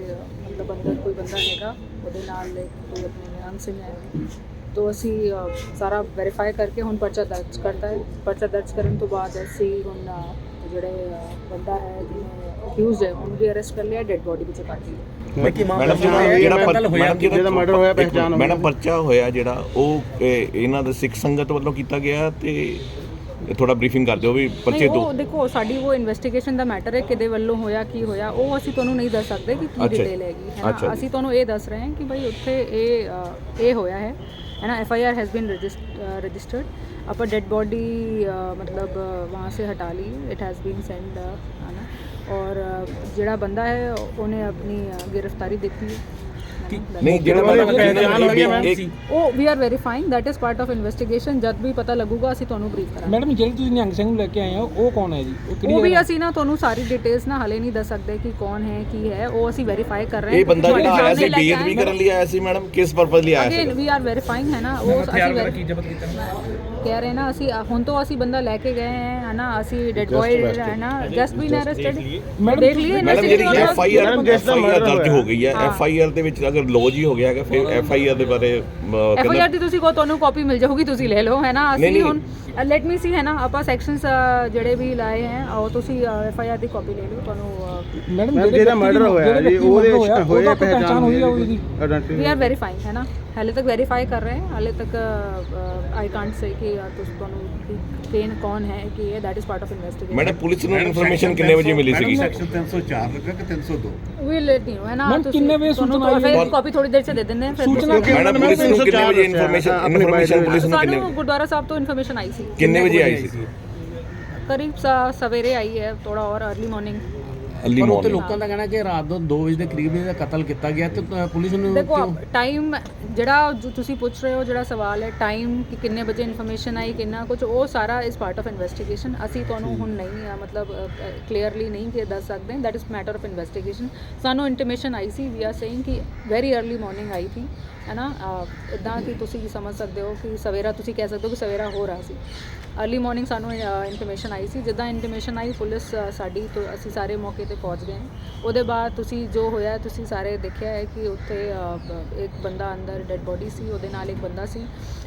ਮਤਲਬ ਅੰਦਰ ਕੋਈ ਬੰਦਾ ਹੈਗਾ ਉਹਦੇ ਨਾਲ ਇੱਕ ਕੋਈ ਆਪਣੇ ਨਿਹੰਗ ਸਿੰਘ ਹੈ ਤੋ ਅਸੀਂ ਸਾਰਾ ਵੈਰੀਫਾਈ ਕਰਕੇ ਹੁਣ ਪਰਚਾ ਦਰਜ ਕਰਤਾ ਹੈ। ਪਰਚਾ ਦਰਜ ਕਰਨ ਤੋਂ ਬਾਅਦ ਅਸੀਂ ਹੁਣ ਜਿਹੜੇ ਬੰਦਾ ਹੈ ਜਿਹਨੇ ਅਕਿਊਜ਼ ਹੈ ਉਹਨੂੰ ਵੀ ਅਰੈਸਟ ਕਰ ਲਿਆ ਡੈੱਡ ਬੋਡੀ ਵਿੱਚ ਕੱਟ ਲਈ ਮੈਡਮ ਜਿਹੜਾ ਪਰ- ਮੈਡਮ ਜਿਹਦਾ ਮਰਡਰ ਹੋਇਆ ਪਹਿਚਾਨ ਮੈਡਮ ਪਰਚਾ ਹੋਇਆ ਜਿਹੜਾ ਉਹ ਇਹ, ਇਹਨਾਂ ਦੇ ਸਿੱਖ ਸੰਗਤ ਵੱਲੋਂ ਕੀਤਾ ਗਿਆ ਤੇ ਥੋੜਾ ਬਰੀਫਿੰਗ ਕਰ ਦਿਓ ਵੀ ਪਰਚੇ ਨਹੀਂ ਦੋ ਉਹ ਦੇਖੋ ਸਾਡੀ ਉਹ ਇਨਵੈਸਟੀਗੇਸ਼ਨ ਦਾ ਮੈਟਰ ਹੈ ਕਿਹਦੇ ਵੱਲੋਂ ਹੋਇਆ ਕੀ ਹੋਇਆ ਉਹ ਅਸੀਂ ਤੁਹਾਨੂੰ ਨਹੀਂ ਦੱਸ ਸਕਦੇ ਕਿ ਕੀ ਅੱਛਾ। ਡਿਟੇਲ ਹੈਗੀ ਹੈ ਅੱਛਾ ਨਾ ਜੀ। ਅਸੀਂ ਤੁਹਾਨੂੰ ਇਹ ਦੱਸ ਰਹੇ ਹਾਂ ਕਿ ਭਾਈ ਉੱਥੇ ਇਹ ਅ, ਇਹ ਹੋਇਆ ਹੈ है ना F I R has been registered upper dead body मतलब अ, वहाँ से हटा ली इट हैज़ बीन सेंड है ना और अ, ਜਿਹੜਾ ਬੰਦਾ ਹੈ ਉਹਨੇ ਆਪਣੀ ਅ, ਗ੍ਰਿਫਤਾਰੀ ਦਿੱਤੀ ਹੈ ਹੈ ਨਾ? ਨਹੀਂ ਜਿਹੜਾ ਪਹਿਚਾਨ ਹੋ ਗਿਆ ਮੈਮ ਉਹ we are verifying that is part of investigation ਜਦ ਵੀ ਪਤਾ ਲੱਗੂਗਾ ਅਸੀਂ ਤੁਹਾਨੂੰ ਬਰੀਫ ਕਰਾਂਗੇ। ਮੈਡਮ ਜਿਹੜੇ ਤੁਸੀਂ ਨਿਹੰਗ ਸਿੰਘ ਨੂੰ ਲੈ ਕੇ ਆਏ ਹੋ ਉਹ ਕੌਣ ਹੈ ਜੀ? ਉਹ ਕਿਹੜੀ ਉਹ ਵੀ? ਅਸੀਂ ਨਾ ਤੁਹਾਨੂੰ ਸਾਰੀ ਡਿਟੇਲਸ ਨਾ ਹਲੇ ਨਹੀਂ ਦੱਸ ਸਕਦੇ ਕਿ ਕੌਣ ਹੈ ਕੀ ਹੈ ਉਹ ਅਸੀਂ ਵੈਰੀਫਾਈ ਕਰ ਰਹੇ ਹਾਂ ਇਹ ਬੰਦਾ ਜਿਹੜਾ ਆਇਆ ਸੀ ਕੇ ਬੇਅਦਬੀ ਕਰਨ ਲਈ ਆਇਆ ਸੀ ਮੈਡਮ ਕਿਸ ਪਰਪਸ ਲਈ ਆਇਆ ਸੀ? ਅਗੇਨ ਵੀ ਆਰ ਵੈਰੀਫਾਈਂਗ ਹੈ ਨਾ ਉਹ ਅਸੀਂ verify- ਕਹਿ ਰਹੇ ਨਾ ਅਸੀਂ ਹੁਣ ਤੋਂ ਅਸੀਂ ਬੰਦਾ ਲੈ ਕੇ ਗਏ ਹੈ ਹੈ ਨਾ ਅਸੀਂ ਡੈਡ ਬॉय ਹੈ ਨਾ ਜਸਟ ਬੀਨ ਅਰੈਸਟਡ ਦੇਖ ਲਈਏ ਮੈਡਮ ਜਿਹੜੀ F I R F I R ਦਰਜ ਹੋ ਗਈ ਹੈ ਐਫ ਆਈ ਆਰ ਦੇ ਵਿੱਚ ਅਗਰ ਲੌਜ ਹੀ ਹੋ ਗਿਆ ਹੈਗਾ ਫਿਰ ਐਫ ਆਈ ਆਰ ਦੇ ਬਾਰੇ ਐਫ ਆਈ ਕਹਿੰਦਾ ਆਰ ਦੀ ਤੁਸੀਂ ਕੋ ਤੁਹਾਨੂੰ ਕਾਪੀ ਮਿਲ ਜਾਊਗੀ ਤੁਸੀਂ ਲੈ ਲਓ ਹੈ ਨਾ ਅਸੀਂ। ਹੁਣ ਲੈਟ ਮੀ ਸੀ ਹੈ ਨਾ ਆਪਾਂ ਸੈਕਸ਼ਨਸ ਜਿਹੜੇ ਵੀ ਲਾਏ ਹੈ ਉਹ ਤੁਸੀਂ ਐਫ ਆਈ ਆਰ ਦੀ ਕਾਪੀ ਲੈ ਲਓ ਤੁਹਾਨੂੰ ਮੈਡਮ ਮੈਮ ਜਿਹੜਾ ਮਰਡਰ ਹੋਇਆ ਜੀ ਉਹਦੇ ਹੋਏ ਪਹਿਚਾਨ ਹੋਈ ਆ ਉਹਦੀ ਵੀ ਆਰ ਵੈਰੀਫਾਈਂਗ ਹੈ ਨਾ ਹਾਲੇ ਤੱਕ ਵੈਰੀਫਾਈ ਕਰ ਰਹੇ ਹਾਂ ਹਾਲੇ ਤੱਕ ਆਈ ਕਾਂਟ ਸੇ ਕਿ ਤੁਸੀਂ ਤੁਹਾਨੂੰ ਕੇਨ ਕੌਣ ਹੈ ਕਿ ਇਹ that is part of investigation madam police ਨੂੰ ਇਨਫੋਰਮੇਸ਼ਨ ਕਿੰਨੇ ਵਜੇ ਮਿਲੀ ਸੀਗੀ? ਸੈਕਸ਼ਨ 304 ਲੱਗਾ ਕਿ 302 ਵੀ ਲੈਟ ਯੂ ਹੈ ਨਾ? Ma'am, ਕਿੰਨੇ ਵਜੇ ਸੂਚਨਾ ਆਈ ਫਿਰ ਕਾਪੀ ਥੋੜੀ ਦੇਰ ਚ ਦੇ ਦਿੰਦੇ ਹਾਂ ਫਿਰ ਤੁਸੀਂ- ਮੈਡਮ ਪੁਲਿਸ ਨੂੰ ਕਿੰਨੇ ਵਜੇ ਇਨਫੋਰਮੇਸ਼ਨ ਇਨਫੋਰਮੇਸ਼ਨ ਪੁਲਿਸ ਨੂੰ ਕਿੰਨੇ ਸਾਨੂੰ ਗੁਰਦੁਆਰਾ ਸਾਹਿਬ ਤੋਂ ਇਨਫੋਰਮੇਸ਼ਨ ਆਈ ਸੀ। ਕਿੰਨੇ ਵਜੇ ਆਈ ਸੀ? ਕਰੀਬ ਸਵੇਰੇ ਆਈ ਹੈ ਥੋੜਾ ਔਰ अर्ਲੀ ਮਾਰਨਿੰਗ ਅਰਲੀ ਮਾਰਨਿੰਗ ਲੋਕਾਂ ਦਾ ਕਹਿਣਾ ਕਿ ਰਾਤ ਨੂੰ 2 ਵਜੇ ਦੇ ਕਰੀਬ ਇਹਦਾ ਕਤਲ ਕੀਤਾ ਗਿਆ ਤੇ ਅ, ਪੁਲਿਸ ਨੂੰ ਦੇਖੋ ਟਾਈਮ ਜਿਹੜਾ ਜੋ ਤੁਸੀਂ ਪੁੱਛ ਰਹੇ ਹੋ ਜਿਹੜਾ ਸਵਾਲ ਹੈ ਟਾਈਮ ਕਿ ਕਿੰਨੇ ਵਜੇ ਇਨਫੋਰਮੇਸ਼ਨ ਆਈ ਕਿੰਨਾ ਕੁਝ ਉਹ ਸਾਰਾ ਇਸ ਪਾਰਟ ਆਫ ਇਨਵੈਸਟੀਗੇਸ਼ਨ ਅਸੀਂ ਤੁਹਾਨੂੰ ਹੁਣ ਨਹੀਂ ਅ, ਮਤਲਬ ਕਲੀਅਰਲੀ ਨਹੀਂ ਕਿ ਦੱਸ ਸਕਦੇ। That is matter of investigation ਸਾਨੂੰ ਇੰਟੀਮੇਸ਼ਨ ਆਈ ਸੀ ਵੀ ਆਰ ਸੇਇੰਗ ਕਿ ਵੈਰੀ अर्ਲੀ ਮਾਰਨਿੰਗ ਆਈ ਥੀ ਹੈ ਨਾ? ਇਦਾਂ ਕਿ ਤੁਸੀਂ ਸਮਝ ਸਕਦੇ ਹੋ ਕਿ ਸਵੇਰਾ ਤੁਸੀਂ ਕਹਿ ਸਕਦੇ ਹੋ ਕਿ ਸਵੇਰਾ ਹੋ ਰਿਹਾ ਸੀ। अर्ਲੀ ਮਾਰਨਿੰਗ ਸਾਨੂੰ ਇੰਟੀਮੇਸ਼ਨ ਆਈ ਸੀ। ਜਿੱਦਾਂ ਇੰਟੀਮੇਸ਼ਨ ਆਈ ਪੁਲਿਸ ਸਾਡੀ ਤੋਂ ਅਸੀਂ ਸਾਰੇ ਮੌਕੇ ਤੇ ਪਹੁੰਚ ਗਏ। ਉਹਦੇ ਬਾਅਦ ਤੁਸੀਂ ਜੋ ਹੋਇਆ ਤੁਸੀਂ ਸਾਰੇ ਦੇਖਿਆ ਹੈ ਕਿ ਉੱਥੇ ਇੱਕ ਬੰਦਾ ਅੰਦਰ ਡੈੱਡ ਬੋਡੀ ਸੀ ਉਹਦੇ ਨਾਲ ਇੱਕ ਬੰਦਾ ਸੀ।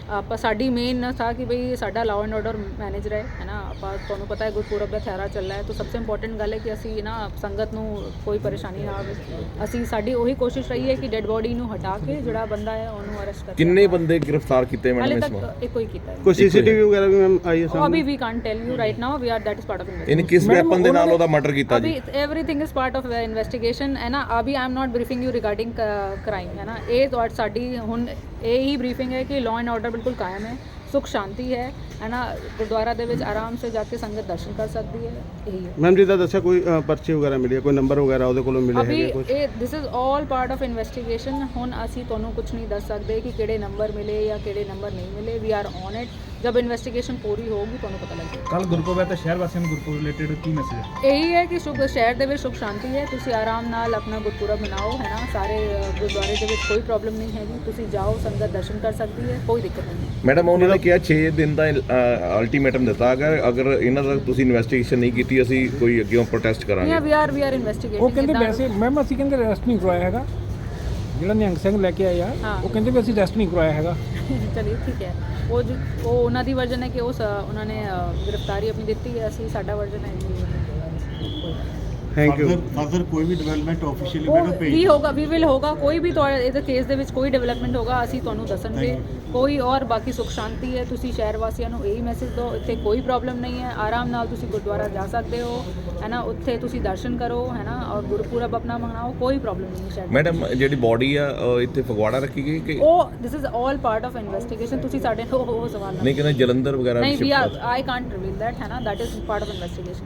ਆਪਾਂ ਸਾਡੀ ਮੇਨ ਨਾ ਥਾ ਕਿ ਭਈ ਸਾਡਾ ਲਾਅ ਐਂਡ ਆਰਡਰ ਮੈਨੇਜ ਰਹੇ ਹੈ ਨਾ? ਆਪਾਂ ਤੁਹਾਨੂੰ ਪਤਾ ਹੈ ਗੁਰਪੁਰਬ ਦਾ ਥਿਆਰਾ ਚੱਲ ਰਿਹਾ ਹੈ। ਤਾਂ ਸਭ ਤੋਂ ਇੰਪੋਰਟੈਂਟ ਗੱਲ ਹੈ ਕਿ ਅਸੀਂ ਨਾ ਸੰਗਤ ਨੂੰ ਕੋਈ ਪਰੇਸ਼ਾਨੀ ਨਾ ਆਵੇ। ਅਸੀਂ ਸਾਡੀ ਉਹੀ ਕੋਸ਼ਿਸ਼ ਰਹੀ ਹੈ ਕਿ ਡੈੱਡ ਬੋਡੀ ਨੂੰ ਹਟਾ ਕੇ ਜਿਹੜਾ ਬੰਦਾ ਹੈ ਉਹਨੂੰ ਅਰੈਸਟ ਕਰ ਕਿੰਨੇ ਬੰਦੇ ਗ੍ਰਿਫਤਾਰ ਕੀਤੇ ਹਾਲੇ ਮੈਡਮ ਇਸ ਵਾਰ? ਤੱਕ ਇੱਕੋ ਹੀ ਕੀਤਾ ਹੈ। ਕੋਈ ਸੀਸੀਟੀਵੀ ਵਗੈਰਾ ਵੀ ma'am you Oh, Abhi, something? we can't tell you right now. We are that is part of investigation. ਇਨ ਕਿਸ ਵੈਪਨ ਦੇ ਨਾਲ ਉਹਦਾ ਮਰਡਰ ਕੀਤਾ ਜੀ Abhi, everything is part of the investigation. ਨਾ ਅਭੀ I am not briefing you regarding crime ਹੈ ਨਾ ਇਹ ਤੁਹਾਡੀ ਸਾਡੀ ਹੁਣ ਇਹ ਹੀ ਬਰੀਫਿੰਗ ਹੈ ਕਿ ਲਾਅ ਐਂਡ ਆਰਡਰ ਬਿਲਕੁਲ ਕਾਇਮ ਹੈ ਸੁਖ ਸ਼ਾਂਤੀ ਹੈ ਹੈ ਨਾ ਗੁਰਦੁਆਰਾ ਦੇ ਵਿੱਚ ਆਰਾਮ ਸੇ ਜਾ ਕੇ ਸੰਗਤ ਦਰਸ਼ਨ ਕਰ ਸਕਦੀ ਹੈ ਇਹੀ ਹੈ ਮੈਮ ਜੀ ਦਾ ਦੱਸਿਆ ਕੋਈ ਪਰਚੀ ਵਗੈਰਾ ਮਿਲੀ ਕੋਈ ਨੰਬਰ ਵਗੈਰਾ ਉਹਦੇ ਕੋਲੋਂ ਮਿਲੇ ਅਭੀ ਇਹ this is all part of investigation ਹੁਣ ਅਸੀਂ ਤੁਹਾਨੂੰ ਕੁਝ ਨਹੀਂ ਦੱਸ ਸਕਦੇ ਕਿ ਕਿਹੜੇ ਨੰਬਰ ਮਿਲੇ ਜਾਂ ਕਿਹੜੇ ਨੰਬਰ ਨਹੀਂ ਮਿਲੇ ਵੀ ਆਰ ਔਨ ਇਟ ਜਦ ਇਨਵੈਸਟੀਗੇਸ਼ਨ ਪੂਰੀ ਹੋਊਗੀ ਤੁਹਾਨੂੰ ਪਤਾ ਲੱਗੇਗਾ ਕੱਲ ਗੁਰਪੁਰਬ ਹੈ ਤਾਂ ਸ਼ਹਿਰ ਵਾਸੀਆਂ ਨੂੰ ਗੁਰਪੁਰਬ ਰਿਲੇਟਡ ਕੀ ਮੈਸੇਜ ਹੈ? ਇਹੀ ਹੈ ਕਿ ਸੁਖ ਸ਼ਹਿਰ ਦੇ ਵਿੱਚ ਸੁਖ ਸ਼ਾਂਤੀ ਹੈ ਤੁਸੀਂ ਆਰਾਮ ਨਾਲ ਆਪਣਾ ਗੁਰਪੁਰਬ ਮਨਾਓ ਹੈ ਨਾ? ਸਾਰੇ ਅ, ਗੁਰਦੁਆਰੇ ਦੇ ਵਿੱਚ ਕੋਈ ਪ੍ਰੋਬਲਮ ਨਹੀਂ ਹੈਗੀ। ਤੁਸੀਂ ਜਾਓ ਸੰਗਤ ਦਰਸ਼ਨ ਕਰ ਸਕਦੀ ਹੈ ਕੋਈ ਦਿੱਕਤ ਨਹੀਂ ਮੈਡਮ ਉਹਨਾਂ ਨੇ ਕਿਹਾ 6 ਦਿਨ ਦਾ ਅਲਟੀਮੇਟਮ ਦਿੱਤਾ। ਅਗਰ ਅਗਰ ਇਹਨਾਂ ਦਾ ਤੁਸੀਂ ਇਨਵੈਸਟੀਗੇਸ਼ਨ ਨਹੀਂ ਕੀਤੀ ਅਸੀਂ ਕੋਈ ਅੱਗੇ ਪ੍ਰੋਟੈਸਟ ਨਹੀਂ ਕਰਾਂਗੇ we are we are investigating ਉਹ ਕਹਿੰਦੇ ਵੈਸੇ ਮੈਮ ਅਸੀਂ ਕਹਿੰਦੇ ਰੈਸਟ ਨਹੀਂ ਕਰਵਾਇਆ ਹੈਗਾ। ਜਿਹੜਾ ਨਿਹੰਗ ਸਿੰਘ ਲੈ ਕੇ ਆਏ ਆ ਹਾਂ। ਉਹ ਕਹਿੰਦੇ ਵੀ ਅਸੀਂ ਰੈਸਟ ਨਹੀਂ ਕਰਵਾਇਆ ਹੈਗਾ। ਚਲਿਏ ਠੀਕ ਹੈ। ਉਹ ਜੋ- ਉਹ ਉਹਨਾਂ ਦੀ ਵਰਜਨ ਹੈ ਕਿ ਉਹ ਸ- ਉਹਨਾਂ ਨੇ ਅ, ਗ੍ਰਿਫਤਾਰੀ ਆਪਣੀ ਦਿੱਤੀ ਹੈ। ਅਸੀਂ ਸਾਡਾ ਵਰਜਨ ਹੈ ਜੀ। ਥੈਂਕ ਯੂ ਫਰਦਰ ਕੋਈ ਵੀ ਡਿਵੈਲਪਮੈਂਟ ਆਫੀਸ਼ੀਅਲੀ ਉਹ ਵੀ ਹੋਗਾ ਵੀ ਵਿਲ ਹੋਗਾ ਕੋਈ ਵੀ ਤੁਹਾਡੇ ਇਹਦੇ ਕੇਸ ਦੇ ਵਿੱਚ ਕੋਈ ਡਿਵੈਲਪਮੈਂਟ ਹੋਗਾ ਅਸੀਂ ਤੁਹਾਨੂੰ ਦੱਸਣਗੇ। ਕੋਈ ਔਰ ਬਾਕੀ ਸੁਖ ਸ਼ਾਂਤੀ ਹੈ ਤੁਸੀਂ ਸ਼ਹਿਰ ਵਾਸੀਆਂ ਨੂੰ ਇਹੀ ਮੈਸੇਜ ਦਿਓ ਇੱਥੇ ਕੋਈ ਪ੍ਰੋਬਲਮ ਨਹੀਂ ਹੈ। ਆਰਾਮ ਨਾਲ ਤੁਸੀਂ ਗੁਰਦੁਆਰਾ ਜਾ ਸਕਦੇ ਹੋ ਹੈ ਨਾ ਉੱਥੇ ਤੁਸੀਂ ਦਰਸ਼ਨ ਕਰੋ ਹੈ ਨਾ ਔਰ ਗੁਰਪੁਰਬ ਆਪਣਾ ਮਨਾਓ ਕੋਈ ਪ੍ਰੋਬਲਮ ਨਹੀਂ ਹੈ ਸ਼ਹਿਰ ਮੈਡਮ ਜਿਹੜੀ ਬਾਡੀ ਆ ਅਹ, ਇੱਥੇ ਫਗਵਾੜਾ ਰੱਖੀ ਗਈ ਕਿ ਉਹ this is all part of investigation ਤੁਸੀਂ ਸਾਡੇ ਤੋਂ ਉਹ ਸਵਾਲ ਨਾ ਨਹੀਂ ਕਹਿੰਦੇ ਜਲੰਧਰ ਵਗੈਰਾ ਨਹੀਂ ਵੀ shift ਕਰ- ਆਈ ਕਾਂਟ ਰਿਵੀਲ ਦੈਟ ਹੈ ਨਾ that is part of investigation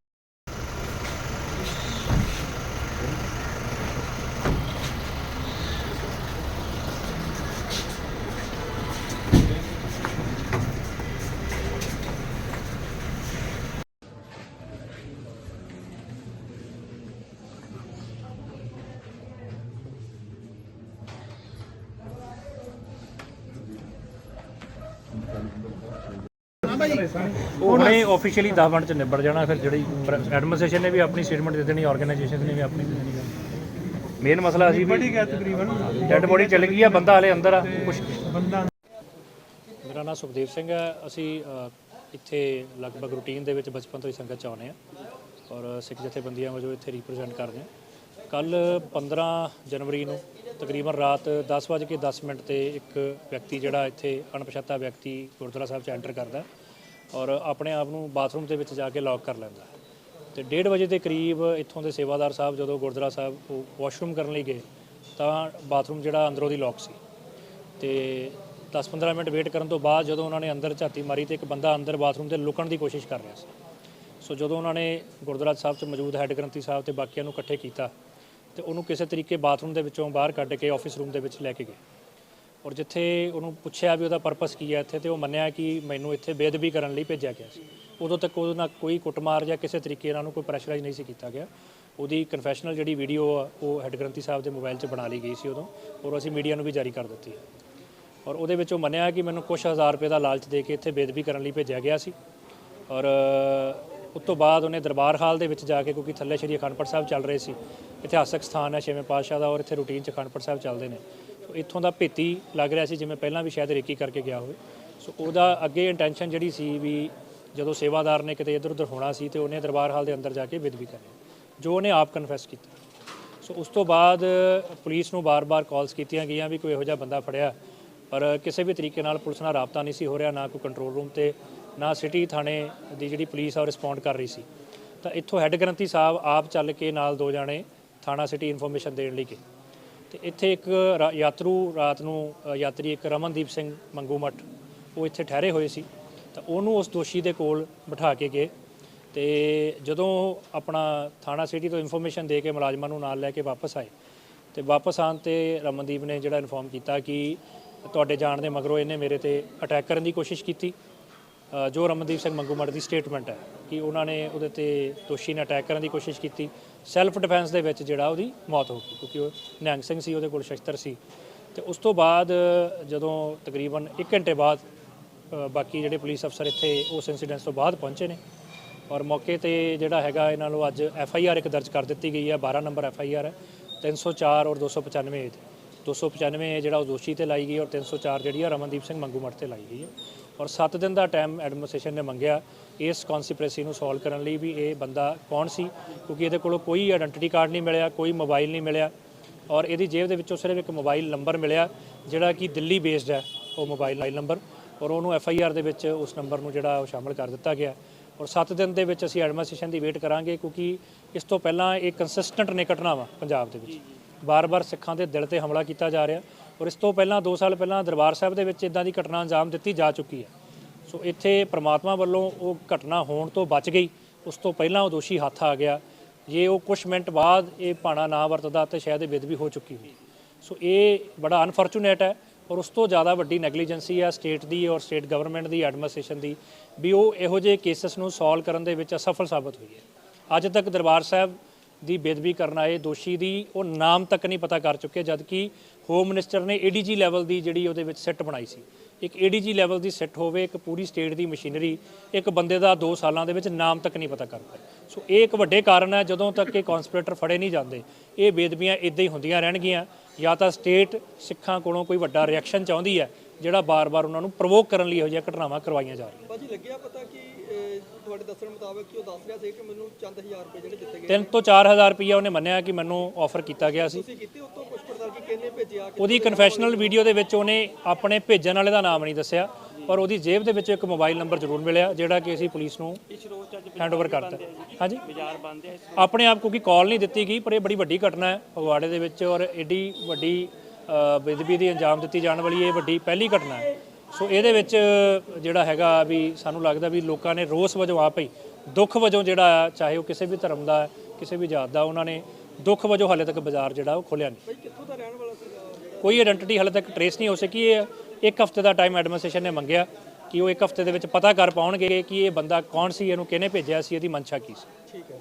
ਉਹਨੇ ਆਫੀਸ਼ੀਅਲੀ 10 ਮਿੰਟ ਚ ਨਿਬੜ ਜਾਣਾ ਫਿਰ ਜਿਹੜੀ ਐਡਮਿਨਿਸਟ੍ਰੇਸ਼ਨ ਨੇ ਵੀ ਆਪਣੀ ਸਟੇਟਮੈਂਟ ਦੇ ਦੇਣੀ ਆਰਗੇਨਾਈਜੇਸ਼ਨ ਨੇ ਵੀ ਆਪਣੀ ਦੇ ਦੇਣੀ। ਮੇਨ ਮਸਲਾ ਅਸੀਂ ਵੀ ਤਕਰੀਬਨ। ਡੈਡ ਬੋਡੀ ਚੱਲ ਗਈ ਆ ਬੰਦਾ ਹਲੇ ਅੰਦਰ ਆ ਕੁਛ ਮੇਰਾ ਨਾਮ ਸੁਖਦੇਵ ਸਿੰਘ ਹੈ। ਅਸੀਂ ਇੱਥੇ ਲਗਭਗ ਰੂਟੀਨ ਦੇ ਵਿੱਚ ਬਚਪਨ ਤੋਂ ਹੀ ਸੰਗਤ ਚ ਆਉਂਦੇ ਆ ਔਰ ਸਿੱਖ ਜਥੇਬੰਦੀਆਂ ਵਜੋਂ ਇੱਥੇ ਰਿਪਰੈਜ਼ੈਂਟ ਕਰਦੇ ਆ ਕੱਲ 15 ਜਨਵਰੀ ਨੂੰ ਤਕਰੀਬਨ ਰਾਤ 10:10 ਮਿੰਟ ਤੇ ਇੱਕ ਵਿਅਕਤੀ ਜਿਹੜਾ ਇੱਥੇ ਅਣਪਛਾਤਾ ਵਿਅਕਤੀ ਗੁਰਦੁਆਰਾ ਸਾਹਿਬ ਚ ਐਂਟਰ ਕਰਦਾ ਔਰ ਆਪਣੇ ਆਪ ਨੂੰ ਬਾਥਰੂਮ ਦੇ ਵਿੱਚ ਜਾ ਕੇ ਲੌਕ ਕਰ ਲੈਂਦਾ ਤੇ 1:30 ਵਜੇ ਦੇ ਕਰੀਬ ਇੱਥੋਂ ਦੇ ਸੇਵਾਦਾਰ ਸਾਹਿਬ, ਜਦੋਂ ਗੁਰਦੁਆਰਾ ਸਾਹਿਬ ਵਾਸ਼ਰੂਮ ਕਰਨ ਲਈ ਗਏ, ਤਾਂ ਬਾਥਰੂਮ ਜਿਹੜਾ ਅੰਦਰੋਂ ਦੀ ਲੌਕ ਸੀ। ਤੇ 10-15 ਮਿੰਟ ਵੇਟ ਕਰਨ ਤੋਂ ਬਾਅਦ ਜਦੋਂ ਉਹਨਾਂ ਨੇ ਅੰਦਰ ਝਾਤੀ ਮਾਰੀ ਤੇ ਇੱਕ ਬੰਦਾ ਅੰਦਰ ਬਾਥਰੂਮ 'ਤੇ ਲੁਕਣ ਦੀ ਕੋਸ਼ਿਸ਼ ਕਰ ਰਿਹਾ ਸੀ। ਸੋ ਜਦੋਂ ਉਹਨਾਂ ਨੇ ਗੁਰਦੁਆਰਾ ਸਾਹਿਬ 'ਚ ਮੌਜੂਦ ਹੈੱਡ ਗ੍ਰੰਥੀ ਸਾਹਿਬ ਤੇ ਬਾਕੀਆਂ ਨੂੰ ਇਕੱਠੇ ਕੀਤਾ, ਤੇ ਉਹਨੂੰ ਕਿਸੇ ਤਰੀਕੇ ਬਾਥਰੂਮ ਦੇ ਵਿੱਚੋਂ ਬਾਹਰ ਕੱਢ ਕੇ ਆਫਿਸ ਰੂਮ ਦੇ ਵਿੱਚ ਲੈ ਕੇ ਗਏ। ਔਰ ਜਿੱਥੇ ਉਹਨੂੰ ਪੁੱਛਿਆ ਵੀ ਉਹਦਾ ਪਰਪਸ ਕੀ ਹੈ ਇੱਥੇ ਤੇ ਉਹ ਮੰਨਿਆ ਕਿ ਮੈਨੂੰ ਇੱਥੇ ਬੇਅਦਬੀ ਕਰਨ ਲਈ ਭੇਜਿਆ ਗਿਆ ਸੀ। ਉਦੋਂ ਤੱਕ ਉਹਦੇ ਨਾਲ ਕੋਈ ਕੁੱਟਮਾਰ ਜਾਂ ਕਿਸੇ ਤਰੀਕੇ ਨਾਲ ਉਹਨੂੰ ਕੋਈ ਪ੍ਰੈਸ਼ਰਾਈਜ਼ ਨਹੀਂ ਸੀ ਕੀਤਾ ਗਿਆ। ਉਹਦੀ ਕਨਫੈਸ਼ਨਲ ਜਿਹੜੀ ਵੀਡੀਓ ਆ, ਉਹ ਹੈੱਡ ਗ੍ਰੰਥੀ ਸਾਹਿਬ ਦੇ ਮੋਬਾਈਲ 'ਚ ਬਣਾ ਲਈ ਗਈ ਸੀ ਉਦੋਂ ਔਰ ਅਸੀਂ ਮੀਡੀਆ ਨੂੰ ਵੀ ਜਾਰੀ ਕਰ ਦਿੱਤੀ ਔਰ ਉਹਦੇ ਵਿੱਚ ਉਹ ਮੰਨਿਆ ਕਿ ਮੈਨੂੰ ਕੁਝ ਹਜ਼ਾਰ ਰੁਪਏ ਦਾ ਲਾਲਚ ਦੇ ਕੇ ਇੱਥੇ ਬੇਦਬੀ ਕਰਨ ਲਈ ਭੇਜਿਆ ਗਿਆ ਸੀ। ਔਰ ਉਸ ਤੋਂ ਬਾਅਦ ਉਹਨੇ ਦਰਬਾਰ ਹਾਲ ਦੇ ਵਿੱਚ ਜਾ ਕੇ, ਕਿਉਂਕਿ ਥੱਲੇ ਸ਼੍ਰੀ ਅਖੰਡਪੁਰ ਸਾਹਿਬ ਚੱਲ ਰਹੇ ਸੀ, ਇਤਿਹਾਸਕ ਸਥਾਨ ਹੈ ਛੇਵੇਂ ਪਾਤਸ਼ਾਹ ਦਾ ਔਰ ਇੱਥੇ ਰੂਟੀਨ 'ਚ ਅਖੰਡ ਸਾਹਿਬ ਚੱਲਦੇ ਨੇ। ਇੱਥੋਂ ਦਾ ਭੇਤੀ ਲੱਗ ਰਿਹਾ ਸੀ, ਜਿਵੇਂ ਪਹਿਲਾਂ ਵੀ ਸ਼ਾਇਦ ਰੇਕੀ ਕਰਕੇ ਗਿਆ ਹੋਵੇ। ਸੋ ਉਹਦਾ ਅੱਗੇ ਇੰਟੈਂਸ਼ਨ ਜਿਹੜੀ ਸੀ ਵੀ ਜਦੋਂ ਸੇਵਾਦਾਰ ਨੇ ਕਿਤੇ ਇੱਧਰ ਉੱਧਰ ਹੋਣਾ ਸੀ ਤੇ ਉਹਨੇ ਦਰਬਾਰ ਹਾਲ ਦੇ ਅੰਦਰ ਜਾ ਕੇ ਵਿਦਵੀ ਕਰੀ ਜੋ ਉਹਨੇ ਆਪ ਕਨਫੈਸ ਕੀਤਾ। ਸੋ ਉਸ ਤੋਂ ਬਾਅਦ ਪੁਲਿਸ ਨੂੰ ਬਾਰ-ਬਾਰ ਕਾਲਸ ਕੀਤੀਆਂ ਗਈਆਂ ਵੀ ਕੋਈ ਇਹੋ ਜਿਹਾ ਬੰਦਾ ਫੜਿਆ। ਪਰ ਕਿਸੇ ਵੀ ਤਰੀਕੇ ਨਾਲ ਪੁਲਿਸ ਨਾਲ ਰਾਬਤਾ ਨਹੀਂ ਸੀ ਹੋ ਰਿਹਾ, ਨਾ ਕੋਈ ਕੰਟਰੋਲ ਰੂਮ ਤੇ, ਨਾ ਸਿਟੀ ਥਾਣੇ ਦੀ ਜਿਹੜੀ ਪੁਲਿਸ ਆ ਉਹ ਰਿਸਪੌਂਡ ਕਰ ਰਹੀ ਸੀ। ਤਾਂ ਇੱਥੋਂ ਹੈੱਡ ਗ੍ਰੰਥੀ ਸਾਹਿਬ ਆਪ ਚੱਲ ਕੇ ਨਾਲ ਦੋ ਜਾਣੇ ਥਾਣਾ ਸਿਟੀ ਇਨਫੋਰਮੇਸ਼ਨ ਦੇਣ ਲਈ ਗਏ। ਤੇ ਇੱਥੇ ਇੱਕ ਰਾ- ਯਾਤਰੂ ਰਾਤ ਨੂੰ ਅ, ਯਾਤਰੀ ਇੱਕ ਰਮਨਦੀਪ ਸਿੰਘ ਮੰਗੂ ਮੱਠ ਉਹ ਇੱਥੇ ਠਹਿਰੇ ਹੋਏ ਸੀ। ਤਾਂ ਉਹਨੂੰ ਉਸ ਦੋਸ਼ੀ ਦੇ ਕੋਲ ਬਿਠਾ ਕੇ ਗਏ ਤੇ ਜਦੋਂ ਆਪਣਾ ਥਾਣਾ ਸਿਟੀ ਤੋਂ ਇਨਫੋਰਮੇਸ਼ਨ ਦੇ ਕੇ ਮੁਲਾਜ਼ਮਾਂ ਨੂੰ ਨਾਲ ਲੈ ਕੇ ਵਾਪਸ ਆਏ ਤੇ ਵਾਪਸ ਆਉਣ ਤੇ ਰਮਨਦੀਪ ਨੇ ਜਿਹੜਾ ਇਨਫੋਰਮ ਕੀਤਾ ਕਿ ਤੁਹਾਡੇ ਜਾਣ ਦੇ ਮਗਰੋਂ ਇਹਨੇ ਮੇਰੇ ਤੇ ਅਟੈਕ ਕਰਨ ਦੀ ਕੋਸ਼ਿਸ਼ ਕੀਤੀ ਜੋ ਰਮਨਦੀਪ ਸਿੰਘ ਮੰਗੂਮੜ ਦੀ ਸਟੇਟਮੈਂਟ ਹੈ ਕਿ ਉਹਨਾਂ ਨੇ ਉਹਦੇ ਤੇ ਦੋਸ਼ੀ ਨੇ ਅਟੈਕ ਕਰਨ ਦੀ ਕੋਸ਼ਿਸ਼ ਕੀਤੀ। ਸੈਲਫ ਡਿਫੈਂਸ ਦੇ ਵਿੱਚ ਜਿਹੜਾ ਉਹਦੀ ਮੌਤ ਹੋ ਗਈ, ਕਿਉਂਕਿ ਉਹ ਨਿਹੰਗ ਸਿੰਘ ਸੀ, ਉਹਦੇ ਕੋਲ ਸ਼ਸਤਰ ਸੀ। ਤੇ ਉਸ ਤੋਂ ਬਾਅਦ ਜਦੋਂ ਤਕਰੀਬਨ 1 ਘੰਟੇ ਬਾਅਦ ਬਾਕੀ ਜਿਹੜੇ ਪੁਲਿਸ ਅਫਸਰ ਇੱਥੇ ਉਸ ਇਨਸੀਡੈਂਟ ਤੋਂ ਬਾਅਦ ਪਹੁੰਚੇ ਨੇ। ਔਰ ਮੌਕੇ ਤੇ ਜਿਹੜਾ ਹੈਗਾ, ਇਹਨਾਂ ਨੂੰ ਅੱਜ ਐਫ ਆਈ ਆਰ ਇੱਕ ਦਰਜ ਕਰ ਦਿੱਤੀ ਗਈ ਹੈ 12 ਨੰਬਰ ਐਫ ਆਈ ਆਰ ਹੈ। 304 ਔਰ 295 ਇਹ 'ਤੇ। 295 ਇਹ ਜਿਹੜਾ ਉਹ ਦੋਸ਼ੀ ਤੇ ਲਾਈ ਗਈ ਔਰ 304 ਜਿਹੜੀ ਆ ਰਮਨਦੀਪ ਸਿੰਘ ਮੰਗੂਮੜ ਤੇ ਲਾਈ ਗਈ ਹੈ। ਔਰ 7 ਦਿਨ ਦਾ ਟਾਈਮ ਐਡਮਿਨਿਸਟ੍ਰੇਸ਼ਨ ਨੇ ਮੰਗਿਆ ਇਸ ਕਨਸਪੀਰੇਸੀ ਨੂੰ ਸੋਲਵ ਕਰਨ ਲਈ ਵੀ ਇਹ ਬੰਦਾ ਕੌਣ ਸੀ ਕਿਉਂਕਿ ਇਹਦੇ ਕੋਲੋਂ ਕੋਈ ਆਇਡੈਂਟੀਟੀ ਕਾਰਡ ਨਹੀਂ ਮਿਲਿਆ ਕੋਈ ਮੋਬਾਈਲ ਨਹੀਂ ਮਿਲਿਆ ਔਰ ਇਹਦੀ ਜੇਬ ਦੇ ਵਿੱਚੋਂ ਸਿਰਫ ਇੱਕ ਮੋਬਾਈਲ ਨੰਬਰ ਮਿਲਿਆ ਜਿਹੜਾ ਕਿ ਦਿੱਲੀ ਬੇਸਡ ਹੈ ਉਹ ਮੋਬਾਈਲ ਨੰਬਰ ਔਰ ਉਹਨੂੰ ਐਫ ਆਈ ਆਰ ਦੇ ਵਿੱਚ ਉਸ ਨੰਬਰ ਨੂੰ ਜਿਹੜਾ ਉਹ ਸ਼ਾਮਲ ਕਰ ਦਿੱਤਾ ਗਿਆ ਔਰ 7 ਦਿਨ ਦੇ ਵਿੱਚ ਅਸੀਂ ਐਡਮਿਨਿਸਟ੍ਰੇਸ਼ਨ ਦੀ ਵੇਟ ਕਰਾਂਗੇ ਕਿਉਂਕਿ ਇਸ ਤੋਂ ਪਹਿਲਾਂ ਇਹ ਕੰਸਿਸਟੈਂਟ ਨੇ ਘਟਨਾਵਾਂ ਪੰਜਾਬ ਦੇ ਵਿੱਚ। ਬਾਰ-ਬਾਰ ਸਿੱਖਾਂ ਦੇ ਦਿਲ ਤੇ ਹਮਲਾ ਕੀਤਾ ਜਾ ਰਿਹਾ ਔਰ ਇਸ ਤੋਂ ਪਹਿਲਾਂ 2 ਸਾਲ ਪਹਿਲਾਂ ਦਰਬਾਰ ਸਾਹਿਬ ਦੇ ਵਿੱਚ ਇਦਾਂ ਦੀ ਘਟਨਾ ਅੰਜਾਮ ਦਿੱਤੀ ਜਾ ਚੁੱਕੀ ਹੈ। ਸੋ ਇੱਥੇ ਪ੍ਰਮਾਤਮਾ ਵੱਲੋਂ ਉਹ ਘਟਨਾ ਹੋਣ ਤੋਂ ਬਚ ਗਈ। ਉਸ ਤੋਂ ਪਹਿਲਾਂ ਉਹ ਦੋਸ਼ੀ ਹੱਥ ਆ ਗਿਆ। ਜੇ ਉਹ ਕੁਝ ਮਿੰਟ ਬਾਅਦ ਇਹ ਭਾਣਾ ਨਾ ਵਰਤਦਾ ਤਾਂ ਸ਼ਾਇਦ ਇਹ ਬੇਦਬੀ ਹੋ ਚੁੱਕੀ ਹੋਈ। ਸੋ ਇਹ ਬੜਾ ਅਨਫੋਰਚੂਨੇਟ ਹੈ ਔਰ ਉਸ ਤੋਂ ਜ਼ਿਆਦਾ ਵੱਡੀ ਨੈਗਲੀਜੈਂਸੀ ਆ ਸਟੇਟ ਦੀ ਔਰ ਸਟੇਟ ਗਵਰਨਮੈਂਟ ਦੀ ਐਡਮਿਨਿਸਟ੍ਰੇਸ਼ਨ ਦੀ, ਵੀ ਉਹ ਇਹੋ ਜਿਹੇ ਕੇਸਸ ਨੂੰ ਸੋਲਵ ਕਰਨ ਦੇ ਵਿੱਚ ਅਸਫਲ ਸਾਬਤ ਹੋਈ ਹੈ। ਅੱਜ ਤੱਕ ਦਰਬਾਰ ਸਾਹਿਬ ਦੀ ਬੇਦਬੀ ਕਰਨ ਆਏ ਦੋਸ਼ੀ ਦੀ ਉਹ ਨਾਮ ਤੱਕ ਨਹੀਂ ਪਤਾ ਕਰ ਚੁੱਕੇ ਜਦ ਕਿ ਹੋਮ ਮਿਨਿਸਟਰ ਨੇ ਏਡੀਜੀ ਲੈਵਲ ਦੀ ਜਿਹੜੀ ਉਹਦੇ ਵਿੱਚ ਸੈੱਟ ਬਣਾਈ ਸੀ। ਇੱਕ ਏਡੀਜੀ ਲੈਵਲ ਦੀ ਸੈੱਟ ਹੋਵੇ, ਇੱਕ ਪੂਰੀ ਸਟੇਟ ਦੀ ਮਸ਼ੀਨਰੀ ਇੱਕ ਬੰਦੇ ਦਾ 2 ਸਾਲਾਂ ਦੇ ਵਿੱਚ ਨਾਮ ਤੱਕ ਨਹੀਂ ਪਤਾ ਕਰ ਪਾਏ ਸੋ ਇਹ ਇੱਕ ਵੱਡੇ ਕਾਰਨ ਹੈ, ਜਦੋਂ ਤੱਕ ਇਹ ਕਨਸਪੀਰੇਟਰ ਫੜੇ ਨਹੀਂ ਜਾਂਦੇ, ਇਹ ਬੇਦਬੀਆਂ ਇਦਾਂ ਹੀ ਹੁੰਦੀਆਂ ਰਹਿਣਗੀਆਂ, ਜਾਂ ਤਾਂ ਸਟੇਟ ਸਿੱਖਾਂ ਕੋਲੋਂ ਕੋਈ ਵੱਡਾ ਰਿਐਕਸ਼ਨ ਚਾਹੁੰਦੀ ਹੈ, ਜਿਹੜਾ ਬਾਰ-ਬਾਰ ਉਹਨਾਂ ਨੂੰ ਪ੍ਰੋਵੋਕ ਕਰਨ ਲਈ ਇਹੋ ਜਿਹੀਆਂ ਘਟਨਾਵਾਂ ਕਰਵਾਈਆਂ ਜਾ ਰਹੀਆਂ। ਭਾਜੀ, ਲੱਗਿਆ ਪਤਾ ਕਿ ਤੁਹਾਡੇ ਦੱਸਣ ਮੁਤਾਬਕ ਕਿ ਉਹ ਦੱਸ ਰਿਹਾ ਸੀ ਕਿ ਮੈਨੂੰ ਚੰਦ ਹਜ਼ਾਰ ਰੁਪਏ ਜਿਹੜੇ ਦਿੱਤੇ ਗਏ ਤਿੰਨ ਤੋਂ 4000 ਰੁਪਈਆ ਉਹਨੇ ਮੰਨਿਆ ਕਿ ਮੈਨੂੰ ਆਫਰ ਕੀਤਾ ਗਿਆ ਸੀ। ਤੁਸੀਂ ਕੀਤੇ ਉਤੋਂ ਕੁਝ ਪੜਤਾਲ ਕੀ ਕਿੰਨੇ ਭੇਜਿਆ ਕਿ ਉਹਦੀ ਕਨਫੈਸ਼ਨਲ ਵੀਡੀਓ ਦੇ ਵਿੱਚ ਉਹਨੇ ਆਪਣੇ ਭੇਜਣ ਵਾਲੇ ਦਾ ਨਾਮ ਨਹੀਂ ਦੱਸਿਆ ਪਰ ਉਹਦੀ ਜੇਬ ਦੇ ਵਿੱਚ ਇੱਕ ਮੋਬਾਈਲ ਨੰਬਰ ਜ਼ਰੂਰ ਮਿਲਿਆ ਜਿਹੜਾ ਕਿ ਅਸੀਂ ਪੁਲਿਸ ਨੂੰ ਹੈਂਡਓਵਰ ਕਰਤਾ ਹਾਂਜੀ। ਆਪਣੇ ਆਪ ਕਿਉਂਕਿ ਕਾਲ ਨਹੀਂ ਦਿੱਤੀ ਗਈ ਪਰ ਇਹ ਬੜੀ ਵੱਡੀ ਘਟਨਾ ਹੈ ਫਗਵਾੜੇ ਦੇ ਵਿੱਚ ਔਰ ਏਡੀ ਵੱਡੀ ਬੇਦਬੀ ਦੀ ਅੰਜਾਮ ਦਿੱਤੀ ਜਾਣ ਵਾਲੀ ਇਹ ਵੱਡੀ ਪਹਿਲੀ ਘਟਨਾ ਹੈ। ਸੋ ਇਹਦੇ ਵਿੱਚ ਜਿਹੜਾ ਹੈਗਾ ਵੀ ਸਾਨੂੰ ਲੱਗਦਾ ਵੀ ਲੋਕਾਂ ਨੇ ਰੋਸ ਵਜੋਂ ਆਪ ਹੀ, ਦੁੱਖ ਵਜੋਂ ਜਿਹੜਾ ਚਾਹੇ ਉਹ ਕਿਸੇ ਵੀ ਧਰਮ ਦਾ, ਕਿਸੇ ਵੀ ਜਾਤ ਦਾ, ਉਹਨਾਂ ਨੇ ਦੁੱਖ ਵਜੋਂ ਹਾਲੇ ਤੱਕ ਬਾਜ਼ਾਰ ਜਿਹੜਾ ਉਹ ਖੋਲਿਆ ਨਹੀਂ। ਕਿੱਥੋਂ ਦਾ ਰਹਿਣ ਵਾਲਾ ਸੀਗਾ ਕੋਈ ਆਇਡੈਂਟੀਟੀ ਹਾਲੇ ਤੱਕ ਟਰੇਸ ਨਹੀਂ ਹੋ ਸਕੀ ਇਹ। ਇੱਕ ਹਫ਼ਤੇ ਦਾ ਟਾਈਮ ਐਡਮਿਨਿਸਟ੍ਰੇਸ਼ਨ ਨੇ ਮੰਗਿਆ ਕਿ ਉਹ ਇੱਕ ਹਫ਼ਤੇ ਦੇ ਵਿੱਚ ਪਤਾ ਕਰ ਪਾਉਣਗੇ ਕਿ ਇਹ ਬੰਦਾ ਕੌਣ ਸੀ, ਇਹਨੂੰ ਕਿਹਨੇ ਭੇਜਿਆ ਸੀ, ਇਹਦੀ ਮਨਸ਼ਾ ਕੀ ਸੀ। ਠੀਕ ਹੈ।